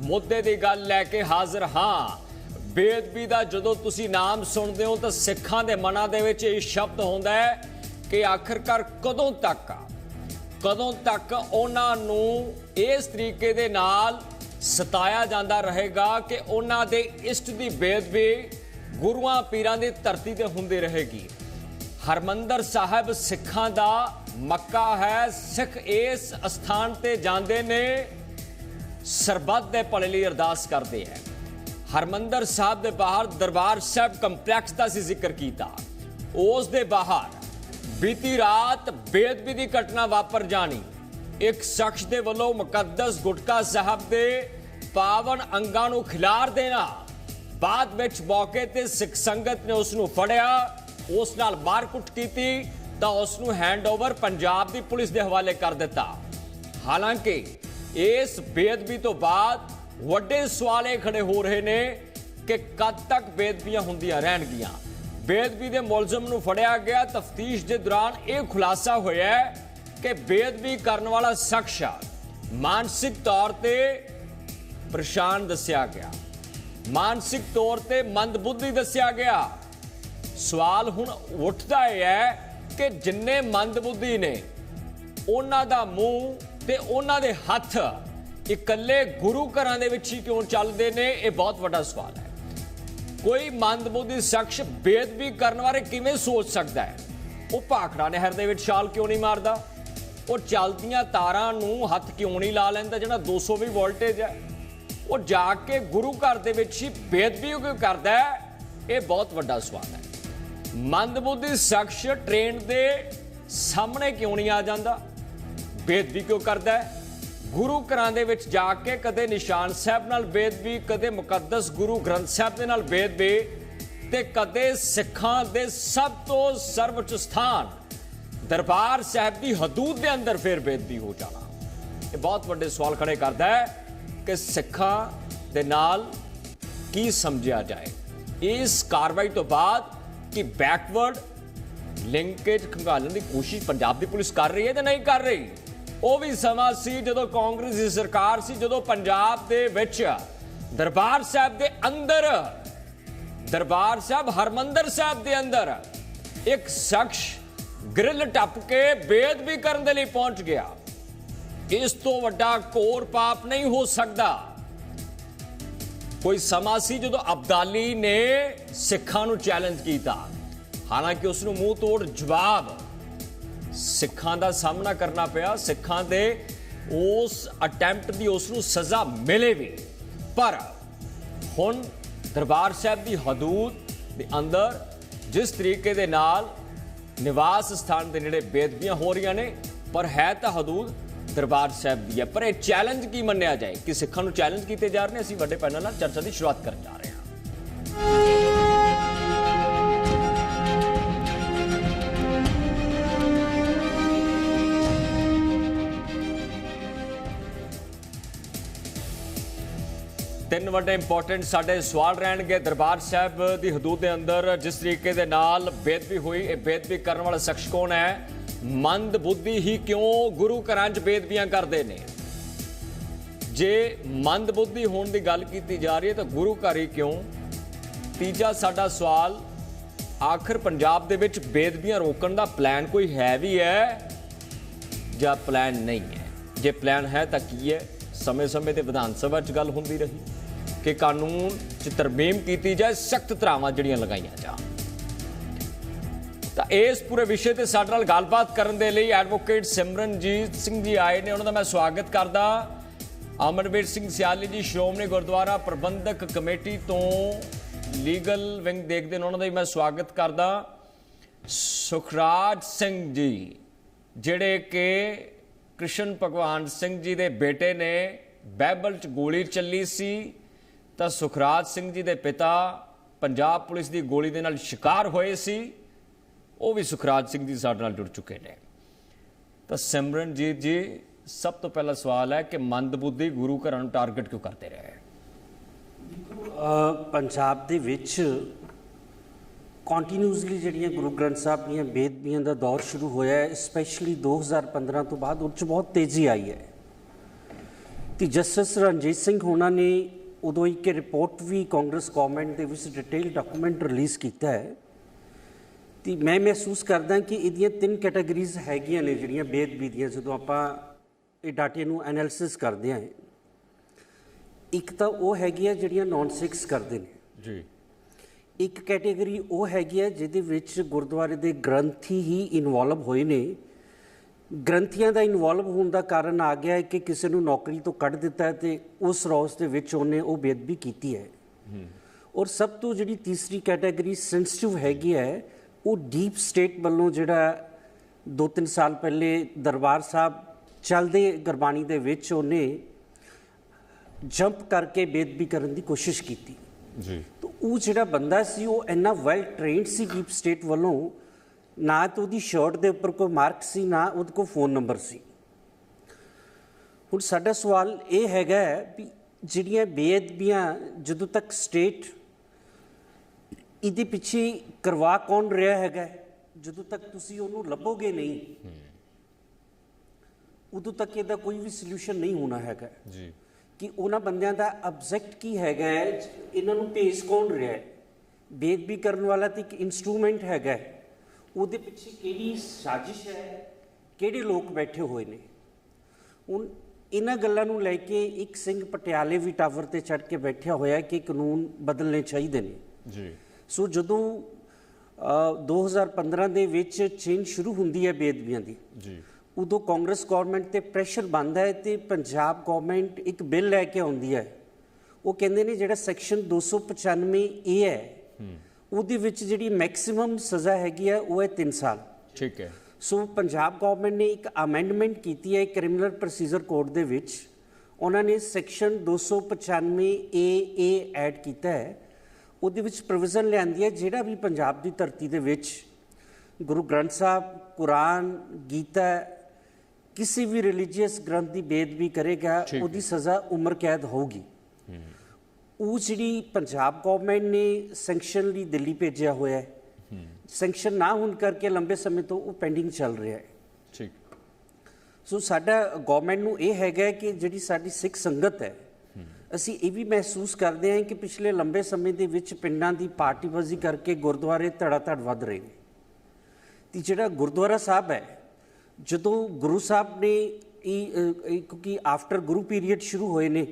ਮੁੱਦੇ ਦੀ ਗੱਲ ਲੈ ਕੇ ਹਾਜ਼ਰ ਹਾਂ। ਬੇਅਦਬੀ ਦਾ ਜਦੋਂ ਤੁਸੀਂ ਨਾਮ ਸੁਣਦੇ ਹੋ ਤਾਂ ਸਿੱਖਾਂ ਦੇ ਮਨਾਂ ਦੇ ਵਿੱਚ ਇਹ ਸ਼ਬਦ ਹੁੰਦਾ ਹੈ ਕਿ ਆਖਰਕਾਰ ਕਦੋਂ ਤੱਕ ਕਦੋਂ ਤੱਕ ਉਹਨਾਂ ਨੂੰ ਇਸ ਤਰੀਕੇ ਦੇ ਨਾਲ ਸਤਾਇਆ ਜਾਂਦਾ ਰਹੇਗਾ ਕਿ ਉਹਨਾਂ ਦੇ ਇਸ਼ਟ ਦੀ ਬੇਅਦਬੀ ਗੁਰੂਆਂ ਪੀਰਾਂ ਦੀ ਧਰਤੀ ਤੇ ਹੁੰਦੀ ਰਹੇਗੀ। ਹਰਮੰਦਰ ਸਾਹਿਬ ਸਿੱਖਾਂ ਦਾ ਮੱਕਾ ਹੈ। ਸਿੱਖ ਇਸ ਸਥਾਨ ਤੇ ਜਾਂਦੇ ਨੇ ਸਰਬੱਤ ਦੇ ਭਲੇ ਲਈ ਅਰਦਾਸ ਕਰਦੇ ਹੈ। ਹਰਮੰਦਰ ਸਾਹਿਬ ਦੇ ਬਾਹਰ ਦਰਬਾਰ ਸਾਹਿਬ ਕੰਪਲੈਕਸ ਦਾ ਸੀ ਜ਼ਿਕਰ ਕੀਤਾ। ਉਸ ਦੇ ਬਾਹਰ ਬੀਤੀ ਰਾਤ ਬੇਅਦਬੀ ਦੀ ਘਟਨਾ ਵਾਪਰ ਜਾਣੀ। ਇੱਕ ਸ਼ਖਸ ਦੇ ਵੱਲੋਂ ਮੁਕੱਦਸ ਗੁਟਕਾ ਸਾਹਿਬ ਦੇ ਪਾਵਨ ਅੰਗਾਂ ਨੂੰ ਖਿਲਾਰ ਦੇਣਾ, ਬਾਅਦ ਵਿੱਚ ਮੌਕੇ ਤੇ ਸਿੱਖ ਸੰਗਤ ਨੇ ਉਸ ਨੂੰ ਫੜਿਆ, ਉਸ ਨਾਲ ਮਾਰਕੁੱਟ ਕੀਤੀ ਤਾਂ ਉਸ ਨੂੰ ਹੈਂਡਓਵਰ ਪੰਜਾਬ ਦੀ ਪੁਲਿਸ ਦੇ ਹਵਾਲੇ ਕਰ ਦਿੱਤਾ। ਹਾਲਾਂਕਿ ਇਸ ਬੇਅਦਬੀ ਤੋਂ ਬਾਅਦ ਵੱਡੇ ਸਵਾਲ ਇਹ ਖੜੇ ਹੋ ਰਹੇ ਨੇ ਕਿ ਕਦ ਤੱਕ ਬੇਅਦਬੀਆਂ ਹੁੰਦੀਆਂ ਰਹਿਣਗੀਆਂ। ਬੇਅਦਬੀ ਦੇ ਮੁਲਜ਼ਮ ਨੂੰ ਫੜਿਆ ਗਿਆ, ਤਫਤੀਸ਼ ਦੇ ਦੌਰਾਨ ਇਹ ਖੁਲਾਸਾ ਹੋਇਆ ਕਿ ਬੇਅਦਬੀ ਕਰਨ ਵਾਲਾ ਸ਼ਖਸ ਮਾਨਸਿਕ ਤੌਰ ਤੇ ਪਰੇਸ਼ਾਨ ਦੱਸਿਆ ਗਿਆ। ਮਾਨਸਿਕ ਤੌਰ ਤੇ ਮੰਦਬੁੱਧੀ ਦੱਸਿਆ ਗਿਆ। ਸਵਾਲ ਹੁਣ ਉੱਠਦਾ ਇਹ ਹੈ ਕਿ ਜਿੰਨੇ ਮੰਦਬੁੱਧੀ ਨੇ, ਉਹਨਾਂ ਦਾ ਮੂੰਹ ਤੇ ਉਹਨਾਂ ਦੇ ਹੱਥ ਇਕੱਲੇ ਗੁਰੂ ਘਰਾਂ ਦੇ ਵਿੱਚ ਹੀ ਕਿਉਂ ਚੱਲਦੇ ਨੇ? ਇਹ ਬਹੁਤ ਵੱਡਾ ਸਵਾਲ ਹੈ। ਕੋਈ ਮੰਦਬੁੱਧੀ ਸ਼ਖਸ ਬੇਅਦਬੀ ਕਰਨ ਬਾਰੇ ਕਿਵੇਂ ਸੋਚ ਸਕਦਾ ਹੈ? ਉਹ ਭਾਖੜਾ ਨਹਿਰ ਦੇ ਵਿੱਚ ਛਾਲ ਕਿਉਂ ਨਹੀਂ ਮਾਰਦਾ? ਉਹ ਚੱਲਦੀਆਂ ਤਾਰਾਂ ਨੂੰ ਹੱਥ ਕਿਉਂ ਨਹੀਂ ਲਾ ਲੈਂਦਾ ਜਿਹੜਾ 220 ਵੋਲਟੇਜ ਹੈ? ਉਹ ਜਾ ਕੇ ਗੁਰੂ ਘਰ ਦੇ ਵਿੱਚ ਹੀ ਬੇਅਦਬੀ ਕਿਉਂ ਕਰਦਾ ਹੈ? ਇਹ ਬਹੁਤ ਵੱਡਾ ਸਵਾਲ ਹੈ। ਮੰਦਬੁੱਧੀ ਸ਼ਖਸ ਟ੍ਰੇਨ ਦੇ ਸਾਹਮਣੇ ਕਿਉਂ ਨਹੀਂ ਆ ਜਾਂਦਾ? ਬੇਦਬੀ ਕਿਉਂ ਕਰਦਾ ਹੈ? ਗੁਰੂ ਘਰਾਂ ਦੇ ਵਿੱਚ ਜਾ ਕੇ ਕਦੇ ਨਿਸ਼ਾਨ ਸਾਹਿਬ ਨਾਲ ਬੇਦਬੀ, ਕਦੇ ਮੁਕੱਦਸ ਗੁਰੂ ਗ੍ਰੰਥ ਸਾਹਿਬ ਦੇ ਨਾਲ ਬੇਦਬੀ ਤੇ ਕਦੇ ਸਿੱਖਾਂ ਦੇ ਸਭ ਤੋਂ ਸਰਵਉੱਚ ਸਥਾਨ ਦਰਬਾਰ ਸਾਹਿਬ ਦੀ ਹਦੂਦ ਦੇ ਅੰਦਰ ਫਿਰ ਬੇਦਬੀ ਹੋ ਜਾਣਾ। ਇਹ ਬਹੁਤ ਵੱਡੇ ਸਵਾਲ ਖੜੇ ਕਰਦਾ ਹੈ ਕਿ ਸਿੱਖਾਂ ਦੇ ਨਾਲ ਕੀ ਸਮਝਿਆ ਜਾਏ? ਇਸ ਕਾਰਵਾਈ ਤੋਂ ਬਾਅਦ ਕਿ ਬੈਕਵਰਡ ਲਿੰਕੇਜ ਖੰਗਾਲਣ ਦੀ ਕੋਸ਼ਿਸ਼ ਪੰਜਾਬ ਦੀ ਪੁਲਿਸ ਕਰ ਰਹੀ ਹੈ ਜਾਂ ਨਹੀਂ ਕਰ ਰਹੀ? ਉਹ ਵੀ ਸਮਾਂ ਸੀ ਜਦੋਂ ਕਾਂਗਰਸ ਦੀ ਸਰਕਾਰ ਸੀ, ਜਦੋਂ ਪੰਜਾਬ ਦੇ ਵਿੱਚ ਦਰਬਾਰ ਸਾਹਿਬ ਦੇ ਅੰਦਰ, ਦਰਬਾਰ ਸਾਹਿਬ ਹਰਮੰਦਰ ਸਾਹਿਬ ਦੇ ਅੰਦਰ ਇੱਕ ਸ਼ਖਸ ਗ੍ਰਿਲ ਟੱਪ ਕੇ ਬੇਅਦਬੀ ਕਰਨ ਦੇ ਲਈ ਪਹੁੰਚ ਗਿਆ। ਇਸ ਤੋਂ ਵੱਡਾ ਕੋਰ ਪਾਪ ਨਹੀਂ ਹੋ ਸਕਦਾ। ਕੋਈ ਸਮਾਂ ਸੀ ਜਦੋਂ ਅਬਦਾਲੀ ਨੇ ਸਿੱਖਾਂ ਨੂੰ ਚੈਲੰਜ ਕੀਤਾ। ਹਾਲਾਂਕਿ ਉਸ ਨੂੰ ਮੂੰਹ ਤੋੜ ਜਵਾਬ ਸਿੱਖਾਂ ਦਾ ਸਾਹਮਣਾ ਕਰਨਾ ਪਿਆ। ਸਿੱਖਾਂ ਦੇ ਉਸ ਅਟੈਂਪਟ ਦੀ ਉਸ ਨੂੰ ਸਜ਼ਾ ਮਿਲੇ ਵੀ। ਪਰ ਹੁਣ ਦਰਬਾਰ ਸਾਹਿਬ ਦੀ ਹਦੂਦ ਦੇ ਅੰਦਰ ਜਿਸ ਤਰੀਕੇ ਦੇ ਨਾਲ ਨਿਵਾਸ ਸਥਾਨ ਦੇ ਨੇੜੇ ਬੇਦਬੀਆਂ ਹੋ ਰਹੀਆਂ ਨੇ, ਪਰ ਹੈ ਤਾਂ ਹਦੂਦ ਦਰਬਾਰ ਸਾਹਿਬ ਦੀ ਹੈ। ਪਰ ਇਹ ਚੈਲੰਜ ਕੀ ਮੰਨਿਆ ਜਾਏ? ਕਿ ਸਿੱਖਾਂ ਨੂੰ ਚੈਲੰਜ ਕੀਤੇ ਜਾ ਰਹੇ ਨੇ? ਅਸੀਂ ਵੱਡੇ ਪੈਨਲ ਨਾਲ ਚਰਚਾ ਦੀ ਸ਼ੁਰੂਆਤ ਕਰਨ ਜਾ ਰਹੇ ਹਾਂ। ਤਿੰਨ ਵੱਡੇ ਇੰਪੋਰਟੈਂਟ ਸਾਡੇ ਸਵਾਲ ਰਹਿਣਗੇ। ਦਰਬਾਰ ਸਾਹਿਬ ਦੀ ਹਦੂਦ ਦੇ ਅੰਦਰ ਜਿਸ ਤਰੀਕੇ ਦੇ ਨਾਲ ਬੇਦਬੀ ਹੋਈ, ਇਹ ਬੇਦਬੀ ਕਰਨ ਵਾਲਾ ਸ਼ਖਸ ਕੌਣ ਹੈ? ਮੰਦ ਬੁੱਧੀ ਹੀ ਕਿਉਂ ਗੁਰੂ ਘਰਾਂ 'ਚ ਬੇਦਬੀਆਂ ਕਰਦੇ ਨੇ? ਜੇ ਮੰਦ ਬੁੱਧੀ ਹੋਣ ਦੀ ਗੱਲ ਕੀਤੀ ਜਾ ਰਹੀ ਹੈ ਤਾਂ ਗੁਰੂ ਘਰ ਹੀ ਕਿਉਂ? ਤੀਜਾ ਸਾਡਾ ਸਵਾਲ, ਆਖਰ ਪੰਜਾਬ ਦੇ ਵਿੱਚ ਬੇਦਬੀਆਂ ਰੋਕਣ ਦਾ ਪਲਾਨ ਕੋਈ ਹੈ ਵੀ ਹੈ ਜਾਂ ਪਲਾਨ ਨਹੀਂ ਹੈ? ਜੇ ਪਲਾਨ ਹੈ ਤਾਂ ਕੀ ਹੈ? ਸਮੇਂ-ਸਮੇਂ ਤੇ ਵਿਧਾਨ ਸਭਾ 'ਚ ਗੱਲ ਹੁੰਦੀ ਰਹੀ। ਕਿ ਕਾਨੂੰਨ 'ਚ ਤਰਮੀਮ ਕੀਤੀ ਜਾਏ, ਸਖਤ ਧਰਾਵਾਂ ਜਿਹੜੀਆਂ ਲਗਾਈਆਂ ਜਾਣ। ਤਾਂ ਇਸ ਪੂਰੇ ਵਿਸ਼ੇ ਤੇ ਸਾਡੇ ਨਾਲ ਗੱਲਬਾਤ ਕਰਨ ਦੇ ਲਈ ਐਡਵੋਕੇਟ ਸਿਮਰਨਜੀਤ ਸਿੰਘ ਜੀ ਆਏ ਨੇ। ਉਹਨਾਂ ਦਾ ਮੈਂ ਸਵਾਗਤ ਕਰਦਾ। ਅਮਰਵੀਰ ਸਿੰਘ ਸਿਆਲੀ ਜੀ, ਸ਼੍ਰੋਮਣੀ ਗੁਰਦੁਆਰਾ ਪ੍ਰਬੰਧਕ ਕਮੇਟੀ ਤੋਂ ਲੀਗਲ ਵਿੰਗ ਦੇਖਦੇ ਨੇ। ਉਹਨਾਂ ਦਾ ਵੀ ਮੈਂ ਸਵਾਗਤ ਕਰਦਾ। ਸੁਖਰਾਜ ਸਿੰਘ ਜੀ, ਜਿਹੜੇ ਕਿ ਕ੍ਰਿਸ਼ਨ ਭਗਵਾਨ ਸਿੰਘ ਜੀ ਦੇ ਬੇਟੇ ਨੇ ਬਾਈਬਲ 'ਚ ਗੋਲੀ ਚੱਲੀ ਸੀ। ਤਾਂ ਸੁਖਰਾਜ ਸਿੰਘ ਜੀ ਦੇ ਪਿਤਾ ਪੰਜਾਬ ਪੁਲਿਸ ਦੀ ਗੋਲੀ ਦੇ ਨਾਲ ਸ਼ਿਕਾਰ ਹੋਏ ਸੀ, ਉਹ ਵੀ ਸੁਖਰਾਜ ਸਿੰਘ ਜੀ ਸਾਡੇ ਨਾਲ ਜੁੜ ਚੁੱਕੇ ਨੇ। ਤਾਂ ਸਿਮਰਨਜੀਤ ਜੀ, ਸਭ ਤੋਂ ਪਹਿਲਾ ਸਵਾਲ ਹੈ ਕਿ ਮੰਦਬੁੱਧੀ ਗੁਰੂ ਘਰਾਂ ਨੂੰ ਟਾਰਗੇਟ ਕਿਉਂ ਕਰਦੇ ਰਹੇ? ਪੰਜਾਬ ਦੇ ਵਿੱਚ ਕੰਟੀਨਿਊਸਲੀ ਜਿਹੜੀਆਂ ਗੁਰੂ ਗ੍ਰੰਥ ਸਾਹਿਬ ਦੀਆਂ ਬੇਦਬੀਆਂ ਦਾ ਦੌਰ ਸ਼ੁਰੂ ਹੋਇਆ ਹੈ ਸਪੈਸ਼ਲੀ 2015 ਤੋਂ ਬਾਅਦ, ਉਹ 'ਚ ਬਹੁਤ ਤੇਜ਼ੀ ਆਈ ਹੈ। ਤੇ ਜਸਟਿਸ ਰਣਜੀਤ ਸਿੰਘ ਹੋਣਾ ਨੇ ਉਦੋਂ ਇੱਕ ਰਿਪੋਰਟ ਵੀ ਕਾਂਗਰਸ ਗਵਰਨਮੈਂਟ ਦੇ ਵਿੱਚ ਡਿਟੇਲ ਡਾਕੂਮੈਂਟ ਰਿਲੀਜ਼ ਕੀਤਾ ਹੈ ਤੇ ਮੈਂ ਮਹਿਸੂਸ ਕਰਦਾ ਕਿ ਇਹਦੀਆਂ ਤਿੰਨ ਕੈਟਾਗਰੀਜ਼ ਹੈਗੀਆਂ ਨੇ ਜਿਹੜੀਆਂ ਬੇਦਬੀ ਦੀਆਂ ਜਦੋਂ ਆਪਾਂ ਇਹ ਡਾਟੇ ਨੂੰ ਐਨਾਲਿਸਿਸ ਕਰਦੇ ਹਾਂ। ਇੱਕ ਤਾਂ ਉਹ ਹੈਗੀਆਂ ਜਿਹੜੀਆਂ ਨਾਨ ਸਿਕਸ ਕਰਦੇ ਨੇ। ਜੀ। ਇੱਕ ਕੈਟਾਗਰੀ ਉਹ ਹੈਗੀ ਹੈ ਜਿਹਦੇ ਵਿੱਚ ਗੁਰਦੁਆਰੇ ਦੇ ਗ੍ਰੰਥੀ ਹੀ ਇਨਵੋਲਵ ਹੋਏ ਨੇ। ਗ੍ਰੰਥੀਆਂ ਦਾ ਇਨਵੋਲਵ ਹੋਣ ਦਾ ਕਾਰਨ ਆ ਗਿਆ ਹੈ ਕਿ ਕਿਸੇ ਨੂੰ ਨੌਕਰੀ ਤੋਂ ਕੱਢ ਦਿੱਤਾ ਹੈ ਤੇ ਉਸ ਰੌਸ ਦੇ ਵਿੱਚ ਉਹਨੇ ਉਹ ਬੇਅਦਬੀ ਕੀਤੀ ਹੈ। ਔਰ ਸਭ ਤੋਂ ਜਿਹੜੀ ਤੀਸਰੀ ਕੈਟਾਗਰੀ ਸੈਂਸਿਟਿਵ ਹੈਗੀ ਹੈ ਉਹ ਡੀਪ ਸਟੇਟ ਵੱਲੋਂ ਜਿਹੜਾ 2-3 ਸਾਲ ਪਹਿਲੇ ਦਰਬਾਰ ਸਾਹਿਬ ਚੱਲਦੇ ਗੁਰਬਾਣੀ ਦੇ ਵਿੱਚ ਉਹਨੇ ਜੰਪ ਕਰਕੇ ਬੇਅਦਬੀ ਕਰਨ ਦੀ ਕੋਸ਼ਿਸ਼ ਕੀਤੀ। ਜੀ। ਤਾਂ ਉਹ ਜਿਹੜਾ ਬੰਦਾ ਸੀ ਉਹ ਇੰਨਾ ਵੈਲ ਟ੍ਰੇਨਡ ਸੀ ਡੀਪ ਸਟੇਟ ਵੱਲੋਂ ਨਾ ਤਾਂ ਉਹਦੀ ਸ਼ਰਟ ਦੇ ਉੱਪਰ ਕੋਈ ਮਾਰਕ ਸੀ ਨਾ ਉਹਦੇ ਕੋਲ ਫੋਨ ਨੰਬਰ ਸੀ। ਹੁਣ ਸਾਡਾ ਸਵਾਲ ਇਹ ਹੈਗਾ ਵੀ ਜਿਹੜੀਆਂ ਬੇਅਦਬੀਆਂ ਜਦੋਂ ਤੱਕ ਸਟੇਟ ਇਹਦੇ ਪਿੱਛੇ ਕਰਵਾ ਕੌਣ ਰਿਹਾ ਹੈਗਾ? ਜਦੋਂ ਤੱਕ ਤੁਸੀਂ ਉਹਨੂੰ ਲੱਭੋਗੇ ਨਹੀਂ ਉਦੋਂ ਤੱਕ ਇਹਦਾ ਕੋਈ ਵੀ ਸੋਲੂਸ਼ਨ ਨਹੀਂ ਹੋਣਾ ਹੈਗਾ। ਜੀ। ਕਿ ਉਹਨਾਂ ਬੰਦਿਆਂ ਦਾ ਆਬਜੈਕਟ ਕੀ ਹੈਗਾ ਇਹਨਾਂ ਨੂੰ ਭੇਜ ਕੌਣ ਰਿਹਾ ਹੈ? ਬੇਦਬੀ ਕਰਨ ਵਾਲਾ ਤੇ ਇੱਕ ਇਨਸਟਰੂਮੈਂਟ ਹੈਗਾ ਹੈ। ਉਹਦੇ ਪਿੱਛੇ ਕਿਹੜੀ ਸਾਜ਼ਿਸ਼ ਹੈ? ਕਿਹੜੇ ਲੋਕ ਬੈਠੇ ਹੋਏ ਨੇ? ਹੁਣ ਇਹਨਾਂ ਗੱਲਾਂ ਨੂੰ ਲੈ ਕੇ ਇੱਕ ਸਿੰਘ ਪਟਿਆਲੇ ਵੀ ਟਾਵਰ ਤੇ ਚੜ੍ਹ ਕੇ ਬੈਠਿਆ ਹੋਇਆ ਕਿ ਕਾਨੂੰਨ ਬਦਲਣੇ ਚਾਹੀਦੇ ਨੇ। ਜੀ। ਸੋ ਜਦੋਂ ਅ, 2015 ਦੇ ਵਿੱਚ ਚੇਂਜ ਸ਼ੁਰੂ ਹੁੰਦੀ ਹੈ ਬੇਦਬੀਆਂ ਦੀ ਜੀ। ਉਦੋਂ ਕਾਂਗਰਸ ਗਵਰਨਮੈਂਟ ਤੇ ਪ੍ਰੈਸ਼ਰ ਬਣਦਾ ਹੈ ਤੇ ਪੰਜਾਬ ਗਵਰਨਮੈਂਟ ਇੱਕ ਬਿੱਲ ਲੈ ਕੇ ਆਉਂਦੀ ਹੈ। ਉਹ ਕਹਿੰਦੇ ਨੇ ਜਿਹੜਾ ਸੈਕਸ਼ਨ 295 ਏ ਹੈ। ਉਹਦੇ ਵਿੱਚ ਜਿਹੜੀ ਮੈਕਸਿਮਮ ਸਜ਼ਾ ਹੈਗੀ ਹੈ ਉਹ ਹੈ 3 ਸਾਲ। ਠੀਕ ਹੈ। ਸੋ ਪੰਜਾਬ ਗਵਰਨਮੈਂਟ ਨੇ ਇੱਕ ਅਮੈਂਡਮੈਂਟ ਕੀਤੀ ਹੈ ਕ੍ਰਿਮੀਨਲ ਪ੍ਰੋਸੀਜਰ ਕੋਡ ਦੇ ਵਿੱਚ। ਉਹਨਾਂ ਨੇ ਸੈਕਸ਼ਨ 295 ਏ ਏ ਐਡ ਕੀਤਾ ਹੈ। ਉਹਦੇ ਵਿੱਚ ਪ੍ਰੋਵੀਜ਼ਨ ਲਿਆਂਦੀ ਹੈ ਜਿਹੜਾ ਵੀ ਪੰਜਾਬ ਦੀ ਧਰਤੀ ਦੇ ਵਿੱਚ ਗੁਰੂ ਗ੍ਰੰਥ ਸਾਹਿਬ ਕੁਰਾਨ ਗੀਤਾ ਕਿਸੇ ਵੀ ਰਿਲੀਜੀਅਸ ਗ੍ਰੰਥ ਦੀ ਬੇਦਬੀ ਕਰੇਗਾ। ਉਹਦੀ ਸਜ਼ਾ ਉਮਰ ਕੈਦ ਹੋਊਗੀ। ਉਹ ਜਿਹੜੀ ਪੰਜਾਬ ਗਵਰਨਮੈਂਟ ਨੇ ਸੈਂਕਸ਼ਨ ਲਈ ਦਿੱਲੀ ਭੇਜਿਆ ਹੋਇਆ ਹੈ ਸੈਂਕਸ਼ਨ ਨਾ ਹੋਣ ਕਰਕੇ ਲੰਬੇ ਸਮੇਂ ਤੋਂ ਉਹ ਪੈਂਡਿੰਗ ਚੱਲ ਰਿਹਾ ਹੈ। ਠੀਕ। ਸੋ ਸਾਡਾ ਗਵਰਨਮੈਂਟ ਨੂੰ ਇਹ ਹੈਗਾ ਕਿ ਜਿਹੜੀ ਸਾਡੀ ਸਿੱਖ ਸੰਗਤ ਹੈ ਅਸੀਂ ਇਹ ਵੀ ਮਹਿਸੂਸ ਕਰਦੇ ਹਾਂ ਕਿ ਪਿਛਲੇ ਲੰਬੇ ਸਮੇਂ ਦੇ ਵਿੱਚ ਪਿੰਡਾਂ ਦੀ ਪਾਰਟੀਬਾਜ਼ੀ ਕਰਕੇ ਗੁਰਦੁਆਰੇ ਧੜਾ ਧੜ ਵੱਧ ਰਹੇ ਨੇ। ਤੇ ਜਿਹੜਾ ਗੁਰਦੁਆਰਾ ਸਾਹਿਬ ਹੈ ਜਦੋਂ ਗੁਰੂ ਸਾਹਿਬ ਨੇ ਇਹ ਕਿਉਂਕਿ ਆਫਟਰ ਗੁਰੂ ਪੀਰੀਅਡ ਸ਼ੁਰੂ ਹੋਏ ਨੇ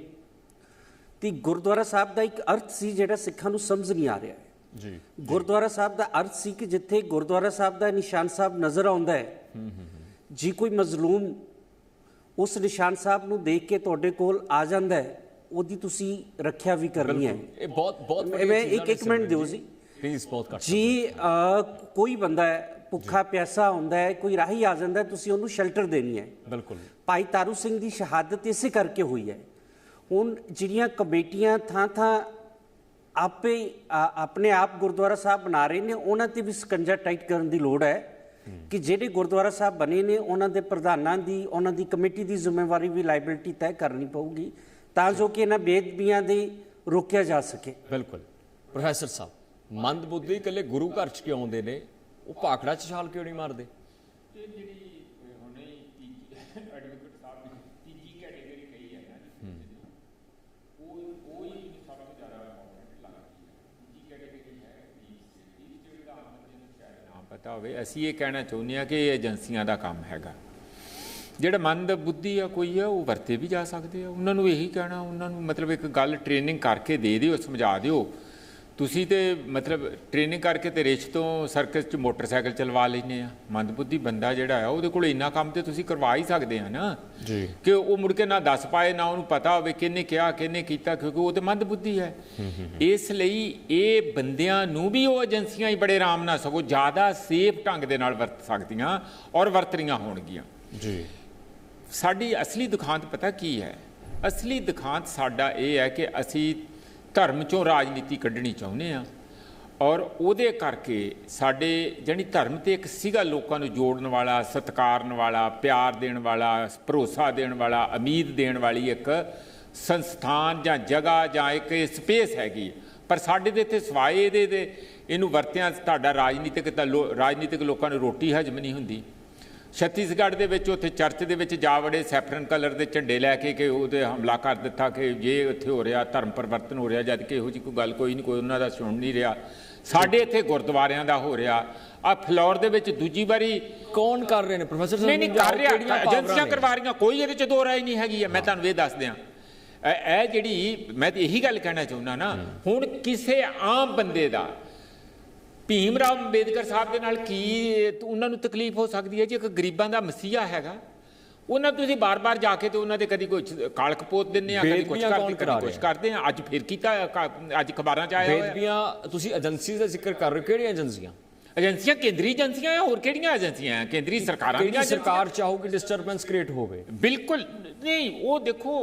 ਤੇ ਗੁਰਦੁਆਰਾ ਸਾਹਿਬ ਦਾ ਇੱਕ ਅਰਥ ਸੀ ਜਿਹੜਾ ਸਿੱਖਾਂ ਨੂੰ ਸਮਝ ਨਹੀਂ ਆ ਰਿਹਾ ਹੈ। ਜੀ ਗੁਰਦੁਆਰਾ ਸਾਹਿਬ ਦਾ ਅਰਥ ਸੀ ਕਿ ਜਿੱਥੇ ਗੁਰਦੁਆਰਾ ਸਾਹਿਬ ਦਾ ਨਿਸ਼ਾਨ ਸਾਹਿਬ ਨਜ਼ਰ ਆਉਂਦਾ ਹੈ ਜੀ ਕੋਈ ਮਜ਼ਲੂਮ ਉਸ ਨਿਸ਼ਾਨ ਸਾਹਿਬ ਨੂੰ ਦੇਖ ਕੇ ਤੁਹਾਡੇ ਕੋਲ ਆ ਜਾਂਦਾ ਹੈ ਉਹਦੀ ਤੁਸੀਂ ਰੱਖਿਆ ਵੀ ਕਰਨੀ ਹੈ। ਇਹ ਬਹੁਤ ਬਹੁਤ ਮੈਂ- ਇੱਕ- ਇੱਕ ਮਿੰਟ ਦਿਓ ਜੀ। ਪਲੀਜ਼ ਬਹੁਤ ਘੱਟ ਜੀ ਕੋਈ ਬੰਦਾ ਹੈ ਭੁੱਖਾ ਪਿਆਸਾ ਹੁੰਦਾ ਹੈ ਕੋਈ ਰਾਹੀ ਆ ਜਾਂਦਾ ਤੁਸੀਂ ਉਹਨੂੰ ਸ਼ੈਲਟਰ ਦੇਣੀ ਹੈ। ਬਿਲਕੁਲ। ਭਾਈ ਤਾਰੂ ਸਿੰਘ ਦੀ ਸ਼ਹਾਦਤ ਇਸੇ ਕਰਕੇ ਹੋਈ ਹੈ ਹੁਣ ਜਿਹੜੀਆਂ ਕਮੇਟੀਆਂ ਥਾਂ ਥਾਂ ਆਪੇ ਆਪਣੇ ਆਪ ਗੁਰਦੁਆਰਾ ਸਾਹਿਬ ਬਣਾ ਰਹੇ ਨੇ ਉਹਨਾਂ ਤੇ ਵੀ ਸਕੰਜਾ ਟਾਈਟ ਕਰਨ ਦੀ ਲੋੜ ਹੈ ਕਿ ਜਿਹੜੇ ਗੁਰਦੁਆਰਾ ਸਾਹਿਬ ਬਣੇ ਨੇ ਉਹਨਾਂ ਦੇ ਪ੍ਰਧਾਨਾਂ ਦੀ ਉਹਨਾਂ ਦੀ ਕਮੇਟੀ ਦੀ ਜ਼ਿੰਮੇਵਾਰੀ ਵੀ ਲਾਇਬਿਲਿਟੀ ਤੈਅ ਕਰਨੀ ਪਊਗੀ ਤਾਂ ਜੋ ਕਿ ਇਹਨਾਂ ਬੇਦਬੀਆਂ ਦੇ ਰੋਕਿਆ ਜਾ ਸਕੇ। ਬਿਲਕੁਲ। ਪ੍ਰੋਫੈਸਰ ਸਾਹਿਬ ਮੰਦ ਬੁੱਧੀ ਇਕੱਲੇ ਗੁਰੂ ਘਰ ਚ ਕਿਉਂ ਆਉਂਦੇ ਨੇ? ਉਹ ਭਾਖੜਾ ਚ ਛਾਲ ਕਿਉਂ ਨਹੀਂ ਮਾਰਦੇ? ਇਹ ਜਿਹੜੀ ਹੁਣੇ ਹੀ ਐਡਵੋਕੇਟ ਸਾਹਿਬ ਨੇ ਤੀਜੀ ਕੈਟੇਗਰੀ ਕਹੀ ਹੈ ਨਾ ਉਹ ਉਹ ਹੀ ਮੈਨੂੰ ਸਭ ਤੋਂ ਜ਼ਿਆਦਾ ਇੰਪੋਰਟੈਂਟ ਲੱਗਦੀ ਹੈ ਤੀਜੀ ਕੈਟੇਗਰੀ ਹੈ ਪੀਸ ਪੀਸ ਜਿਹੜੀ ਦਾ ਆਮਦ ਜਿਹਨੂੰ ਸ਼ਾਇਦ ਨਾ ਪਤਾ ਹੋਵੇ, ਅਸੀਂ ਇਹ ਕਹਿਣਾ ਚਾਹੁੰਦੇ ਹਾਂ ਕਿ ਇਹ ਏਜੰਸੀਆਂ ਦਾ ਕੰਮ ਹੈਗਾ। ਜਿਹੜਾ ਮੰਦ ਬੁੱਧੀ ਆ ਕੋਈ ਆ, ਉਹ ਵਰਤੇ ਵੀ ਜਾ ਸਕਦੇ ਆ। ਉਹਨਾਂ ਨੂੰ ਇਹੀ ਕਹਿਣਾ, ਉਹਨਾਂ ਨੂੰ ਮਤਲਬ ਇੱਕ ਗੱਲ ਟ੍ਰੇਨਿੰਗ ਕਰਕੇ ਦੇ ਦਿਓ, ਸਮਝਾ ਦਿਓ। ਤੁਸੀਂ ਤੇ ਮਤਲਬ ਟ੍ਰੇਨਿੰਗ ਕਰਕੇ ਤੇ ਰੇਸ਼ ਤੋਂ ਸਰਕਸ 'ਚ ਮੋਟਰਸਾਈਕਲ ਚਲਵਾ ਲੈਨੇ ਆ। ਮੰਦਬੁੱਧੀ ਬੰਦਾ ਜਿਹੜਾ ਆ ਉਹਦੇ ਕੋਲ ਇੰਨਾ ਕੰਮ ਤੇ ਤੁਸੀਂ ਕਰਵਾ ਹੀ ਸਕਦੇ ਆ ਨਾ। ਜੀ। ਕਿ ਉਹ ਮੁੜ ਕੇ ਨਾ ਦੱਸ ਪਾਏ ਨਾ ਉਹਨੂੰ ਪਤਾ ਹੋਵੇ ਕਿਹਨੇ ਕਿਹਾ ਕਿਹਨੇ ਕੀਤਾ ਕਿਉਂਕਿ ਉਹ ਤੇ ਮੰਦਬੁੱਧੀ ਹੈ। ਇਸ ਲਈ ਇਹ ਬੰਦਿਆਂ ਨੂੰ ਵੀ ਉਹ ਏਜੰਸੀਆਂ ਹੀ ਬੜੇ ਆਰਾਮ ਨਾਲ ਸਗੋਂ ਜ਼ਿਆਦਾ ਸੇਫ ਢੰਗ ਦੇ ਨਾਲ ਵਰਤ ਸਕਦੀਆਂ ਔਰ ਵਰਤ ਰਹੀਆਂ ਹੋਣਗੀਆਂ। ਜੀ। ਸਾਡੀ ਅਸਲੀ ਦੁਖਾਂਤ ਪਤਾ ਕੀ ਹੈ? ਅਸਲੀ ਦੁਖਾਂਤ ਸਾਡਾ ਇਹ ਹੈ ਕਿ ਅਸੀਂ ਧਰਮ ਚੋਂ ਰਾਜਨੀਤੀ ਕੱਢਣੀ ਚਾਹੁੰਦੇ ਆ। ਔਰ ਉਹਦੇ ਕਰਕੇ ਸਾਡੇ ਜਾਣੀ ਧਰਮ ਤੇ ਇੱਕ ਸੀਗਾ ਲੋਕਾਂ ਨੂੰ ਜੋੜਨ ਵਾਲਾ, ਸਤਿਕਾਰਨ ਵਾਲਾ, ਪਿਆਰ ਦੇਣ ਵਾਲਾ, ਭਰੋਸਾ ਦੇਣ ਵਾਲਾ, ਉਮੀਦ ਦੇਣ ਵਾਲੀ ਇੱਕ ਸੰਸਥਾਨ ਜਾਂ ਜਗ੍ਹਾ ਜਾਂ ਇੱਕ ਸਪੇਸ ਹੈਗੀ। ਪਰ ਸਾਡੇ ਦੇ ਇੱਥੇ ਸਵਾਏ ਇਹਦੇ ਦੇ, ਇਹਨੂੰ ਵਰਤਿਆਂ ਤੁਹਾਡਾ ਰਾਜਨੀਤਿਕ ਤਾਂ ਲੋ- ਰਾਜਨੀਤਿਕ ਲੋਕਾਂ ਨੂੰ ਰੋਟੀ ਹਜਮ ਨਹੀਂ ਹੁੰਦੀ। ਛੱਤੀਸਗੜ੍ਹ ਦੇ ਵਿੱਚ ਉੱਥੇ ਚਰਚ ਦੇ ਵਿੱਚ ਜਾ ਵੜੇ ਸੈਫਰਨ ਕਲਰ ਦੇ ਝੰਡੇ ਲੈ ਕੇ ਕਿ ਉਹਦੇ ਹਮਲਾ ਕਰ ਦਿੱਤਾ ਕਿ ਇਹ ਉੱਥੇ ਹੋ ਰਿਹਾ ਧਰਮ ਪਰਿਵਰਤਨ ਹੋ ਰਿਹਾ ਜਦ ਕਿ ਇਹੋ ਜੀ ਕੋਈ ਗੱਲ ਕੋਈ ਨਹੀਂ ਕੋਈ ਉਹਨਾਂ ਦਾ ਸੁਣ ਨਹੀਂ ਰਿਹਾ। ਸਾਡੇ ਇੱਥੇ ਗੁਰਦੁਆਰਿਆਂ ਦਾ ਹੋ ਰਿਹਾ। ਆ ਫਲੋਰ ਦੇ ਵਿੱਚ ਦੂਜੀ ਵਾਰੀ ਕੌਣ ਕਰ ਰਹੇ ਨੇ? ਪ੍ਰੋਫੈਸਰ ਨਹੀਂ ਨਹੀਂ ਕਰ ਰਿਹਾ। ਏਜੰਸੀਆਂ? ਕਰਵਾ ਰਹੀਆਂ। ਕੋਈ ਇਹਦੇ ਚ ਦੋ ਰਾਏ ਨਹੀਂ ਹੈਗੀ ਮੈਂ ਤੁਹਾਨੂੰ ਇਹ ਦੱਸ ਦਿਆਂ। ਇਹ ਜਿਹੜੀ ਮੈਂ ਤੇ ਇਹੀ ਗੱਲ ਕਹਿਣਾ ਚਾਹੁੰਦਾ ਨਾ ਹੁਣ ਕਿਸੇ ਆਮ ਬੰਦੇ ਦਾ ਭੀਮ ਰਾਓ ਅੰਬੇਦਕਰ ਸਾਹਿਬ ਦੇ ਨਾਲ ਕੀ ਉਹਨਾਂ ਨੂੰ ਤਕਲੀਫ ਹੋ ਸਕਦੀ ਹੈ ਜੇ? ਇੱਕ ਗਰੀਬਾਂ ਦਾ ਮਸੀਹਾ ਹੈਗਾ। ਉਹਨਾਂ ਤੁਸੀਂ ਬਾਰ-ਬਾਰ ਜਾ ਕੇ ਤੇ ਉਹਨਾਂ ਦੇ ਕਦੀ ਕੋਈ ਕਾਲਕ ਪੋਤ ਦਿੰਦੇ ਆ ਕਦੀ ਕੁਝ ਕਰਦੇ ਕਦੀ ਕੁਝ? ਕਰਦੇ ਆ। ਅੱਜ ਫਿਰ ਕੀਤਾ ਅੱਜ ਖਬਰਾਂ ਚ ਆਇਆ ਹੋਇਆ। ਬੇਦਬੀਆਂ ਤੁਸੀਂ ਏਜੰਸੀ ਦਾ ਜ਼ਿਕਰ ਕਰ ਰਹੇ ਹੋ ਕਿਹੜੀਆਂ ਏਜੰਸੀਆਂ? ਏਜੰਸੀਆਂ ਕੇਂਦਰੀ ਏਜੰਸੀਆਂ ਆ ਹੋਰ ਕਿਹੜੀਆਂ ਏਜੰਸੀਆਂ ਆ? ਕੇਂਦਰੀ ਸਰਕਾਰਾਂ ਦੀਆਂ। ਸਰਕਾਰ ਚਾਹੂਗੀ ਡਿਸਟਰਬੈਂਸ ਕ੍ਰੀਏਟ ਹੋਵੇ? ਬਿਲਕੁਲ ਨਹੀਂ ਉਹ ਦੇਖੋ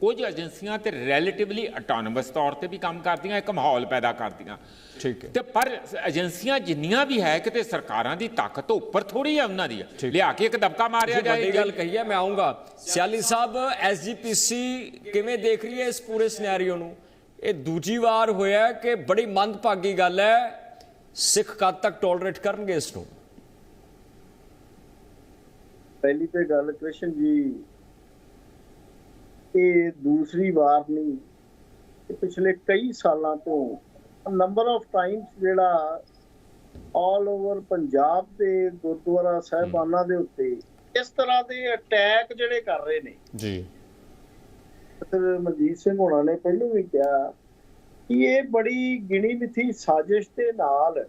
ਕੁਝ ਏਜੰਸੀਆਂ ਤੇ ਰਿਲੇਟਿਵਲੀ ਆਟੋਨਮਸ ਤੌਰ ਤੇ ਵੀ ਕੰਮ ਕਰਦੀਆਂ ਇੱਕ ਮਾਹੌਲ ਪੈਦਾ ਕਰਦੀਆਂ। ਠੀਕ ਹੈ। ਤੇ ਪਰ ਏਜੰਸੀਆਂ ਜਿੰਨੀਆਂ ਵੀ ਹੈ ਕਿਤੇ ਸਰਕਾਰਾਂ ਦੀ ਤਾਕਤ ਤੋਂ ਉੱਪਰ ਥੋੜੀ ਹੈ ਉਹਨਾਂ ਦੀ ਲਿਆ ਕੇ ਇੱਕ ਦਬਕਾ ਮਾਰਿਆ ਜਾਏ ਵੱਡੀ ਗੱਲ ਕਹੀ ਹੈ ਮੈਂ ਆਉਂਗਾ ਸਿਆਲੀ ਸਾਹਿਬ ਐਸਜੀਪੀਸੀ ਕਿਵੇਂ ਦੇਖ ਰਹੀ ਹੈ ਇਸ ਪੂਰੇ ਸਿਨੈਰੀਓ ਨੂੰ? ਇਹ ਦੂਜੀ ਵਾਰ ਹੋਇਆ ਹੈ ਕਿ ਬੜੀ ਮੰਦਭਾਗੀ ਗੱਲ ਹੈ ਸਿੱਖ ਕਦ ਤੱਕ ਟੋਲਰੇਟ ਕਰਨਗੇ ਇਸ ਨੂੰ? ਪਹਿਲੀ ਤੇ ਗੱਲ ਕ੍ਰਿਸ਼ਨ ਜੀ ਇਹ ਦੂਸਰੀ ਵਾਰ ਨਹੀਂ ਪਿਛਲੇ ਕਈ ਸਾਲਾਂ ਤੋਂ ਨੰਬਰ ਆਫ ਟਾਈਮਸ ਜਿਹੜਾ ਆਲ ਓਵਰ ਪੰਜਾਬ ਦੇ ਗੁਰਦੁਆਰਾ ਸਾਹਿਬਾਨਾਂ ਦੇ ਉੱਤੇ ਇਸ ਤਰ੍ਹਾਂ ਦੇ ਅਟੈਕ ਜਿਹੜੇ ਕਰ ਰਹੇ ਨੇ। ਜੀ। ਮਨਜੀਤ ਸਿੰਘ ਹੋਣਾ ਨੇ ਪਹਿਲਾਂ ਵੀ ਕਿਹਾ ਕਿ ਇਹ ਬੜੀ ਗਿਣੀ ਮਿਥੀ ਸਾਜ਼ਿਸ਼ ਦੇ ਨਾਲ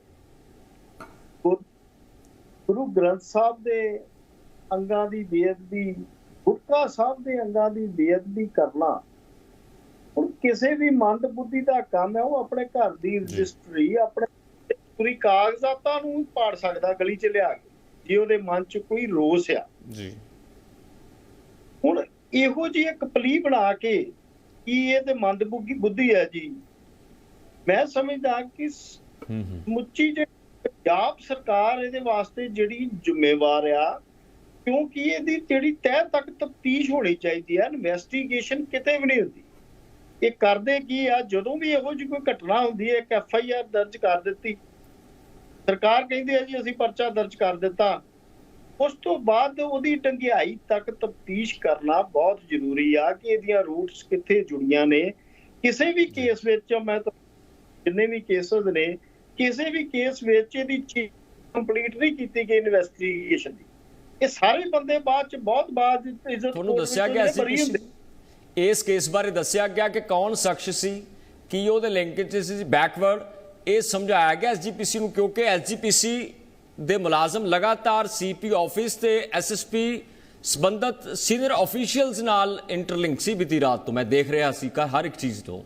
ਗੁਰੂ ਗ੍ਰੰਥ ਸਾਹਿਬ ਦੇ ਅੰਗਾਂ ਦੀ ਬੇਅਦਬੀ ਗੁਟਕਾ ਸਾਹਿਬ ਦੇ ਅੰਗਾਂ ਦੀ ਬੇਅਦਬੀ ਕਰਨਾ ਹੁਣ ਕਿਸੇ ਵੀ ਮੰਦ ਬੁੱਧੀ ਦਾ ਕੰਮ ਹੈ ਉਹ ਆਪਣੇ ਘਰ ਦੀ ਰਜਿਸਟਰੀ ਆਪਣੇ ਪੂਰੀ ਕਾਗਜ਼ਾਤਾਂ ਨੂੰ ਪਾੜ ਸਕਦਾ ਗਲੀ 'ਚ ਲਿਆ ਕੇ ਜੇ ਉਹਦੇ ਮਨ 'ਚ ਕੋਈ ਰੋਸ ਆ। ਜੀ। ਹੁਣ ਇਹੋ ਜੀ ਇੱਕ ਪਲੀ ਬਣਾ ਕੇ ਕੀ ਇਹ ਤੇ ਮੰਦਬੁੱਧੀ ਬੁੱਧੀ ਹੈ ਜੀ? ਮੈਂ ਸਮਝਦਾ ਕਿ ਮੁੱਚੀ ਜਿਹੜੀ ਪੰਜਾਬ ਸਰਕਾਰ ਇਹਦੇ ਵਾਸਤੇ ਜਿਹੜੀ ਜ਼ਿੰਮੇਵਾਰ ਆ ਕਿਉਂਕਿ ਇਹਦੀ ਜਿਹੜੀ ਤਹਿ ਤੱਕ ਤਫਤੀਸ਼ ਹੋਣੀ ਚਾਹੀਦੀ ਹੈ ਇਨਵੈਸਟੀਗੇਸ਼ਨ ਕਿਤੇ ਵੀ ਨਹੀਂ ਹੁੰਦੀ। ਇਹ ਕਰਦੇ ਕੀ ਆ? ਜਦੋਂ ਵੀ ਇਹੋ ਜਿਹੀ ਕੋਈ ਘਟਨਾ ਹੁੰਦੀ ਹੈ ਇੱਕ ਐਫ ਆਈ ਆਰ ਦਰਜ ਕਰ ਦਿੱਤੀ। ਸਰਕਾਰ ਕਹਿੰਦੀ ਹੈ ਜੀ ਅਸੀਂ ਪਰਚਾ ਦਰਜ ਕਰ ਦਿੱਤਾ। ਉਸ ਤੋਂ ਬਾਅਦ ਉਹਦੀ ਡੰਗਿਆਈ ਤੱਕ ਤਫਤੀਸ਼ ਕਰਨਾ ਬਹੁਤ ਜ਼ਰੂਰੀ ਆ ਕਿ ਇਹਦੀਆਂ ਰੂਟਸ ਕਿੱਥੇ ਜੁੜੀਆਂ ਨੇ। ਕਿਸੇ ਵੀ ਕੇਸ ਵਿੱਚ ਮੈਂ ਜਿੰਨੇ ਵੀ ਕੇਸਸ ਨੇ ਕਿਸੇ ਵੀ ਕੇਸ ਵਿੱਚ ਇਹਦੀ ਕੰਪਲੀਟ ਨਹੀਂ ਕੀਤੀ ਗਈ ਇਨਵੈਸਟੀਗੇਸ਼ਨ ਦੀ। ਇਹ ਸਾਰੇ ਬੰਦੇ ਬਾਅਦ ਚ ਬਹੁਤ ਬਾਅਦ ਇੱਜ਼ਤ ਤੁਹਾਨੂੰ ਦੱਸਿਆ ਗਿਆ ਸੀ। ਇਸ ਕੇਸ ਬਾਰੇ ਦੱਸਿਆ ਗਿਆ ਕਿ ਕੌਣ ਸ਼ਖਸ ਸੀ ਕੀ ਉਹਦੇ ਲਿੰਕੇਜ ਸੀ ਬੈਕਵਰਡ ਇਹ ਸਮਝਾਇਆ ਗਿਆ ਐਸਜੀਪੀਸੀ ਨੂੰ ਕਿਉਂਕਿ ਐਸਜੀਪੀਸੀ ਦੇ ਮੁਲਾਜ਼ਮ ਲਗਾਤਾਰ ਸੀਪੀ ਆਫਿਸ ਤੇ ਐਸਐਸਪੀ ਸੰਬੰਧਤ ਸੀਨੀਅਰ ਆਫੀਸ਼ੀਅਲਸ ਨਾਲ ਇੰਟਰਲਿੰਕ ਸੀ ਬੀਤੀ ਰਾਤ ਤੋਂ। ਮੈਂ ਦੇਖ ਰਿਹਾ ਸੀ ਕਿ ਹਰ ਇੱਕ ਚੀਜ਼ ਤੋਂ।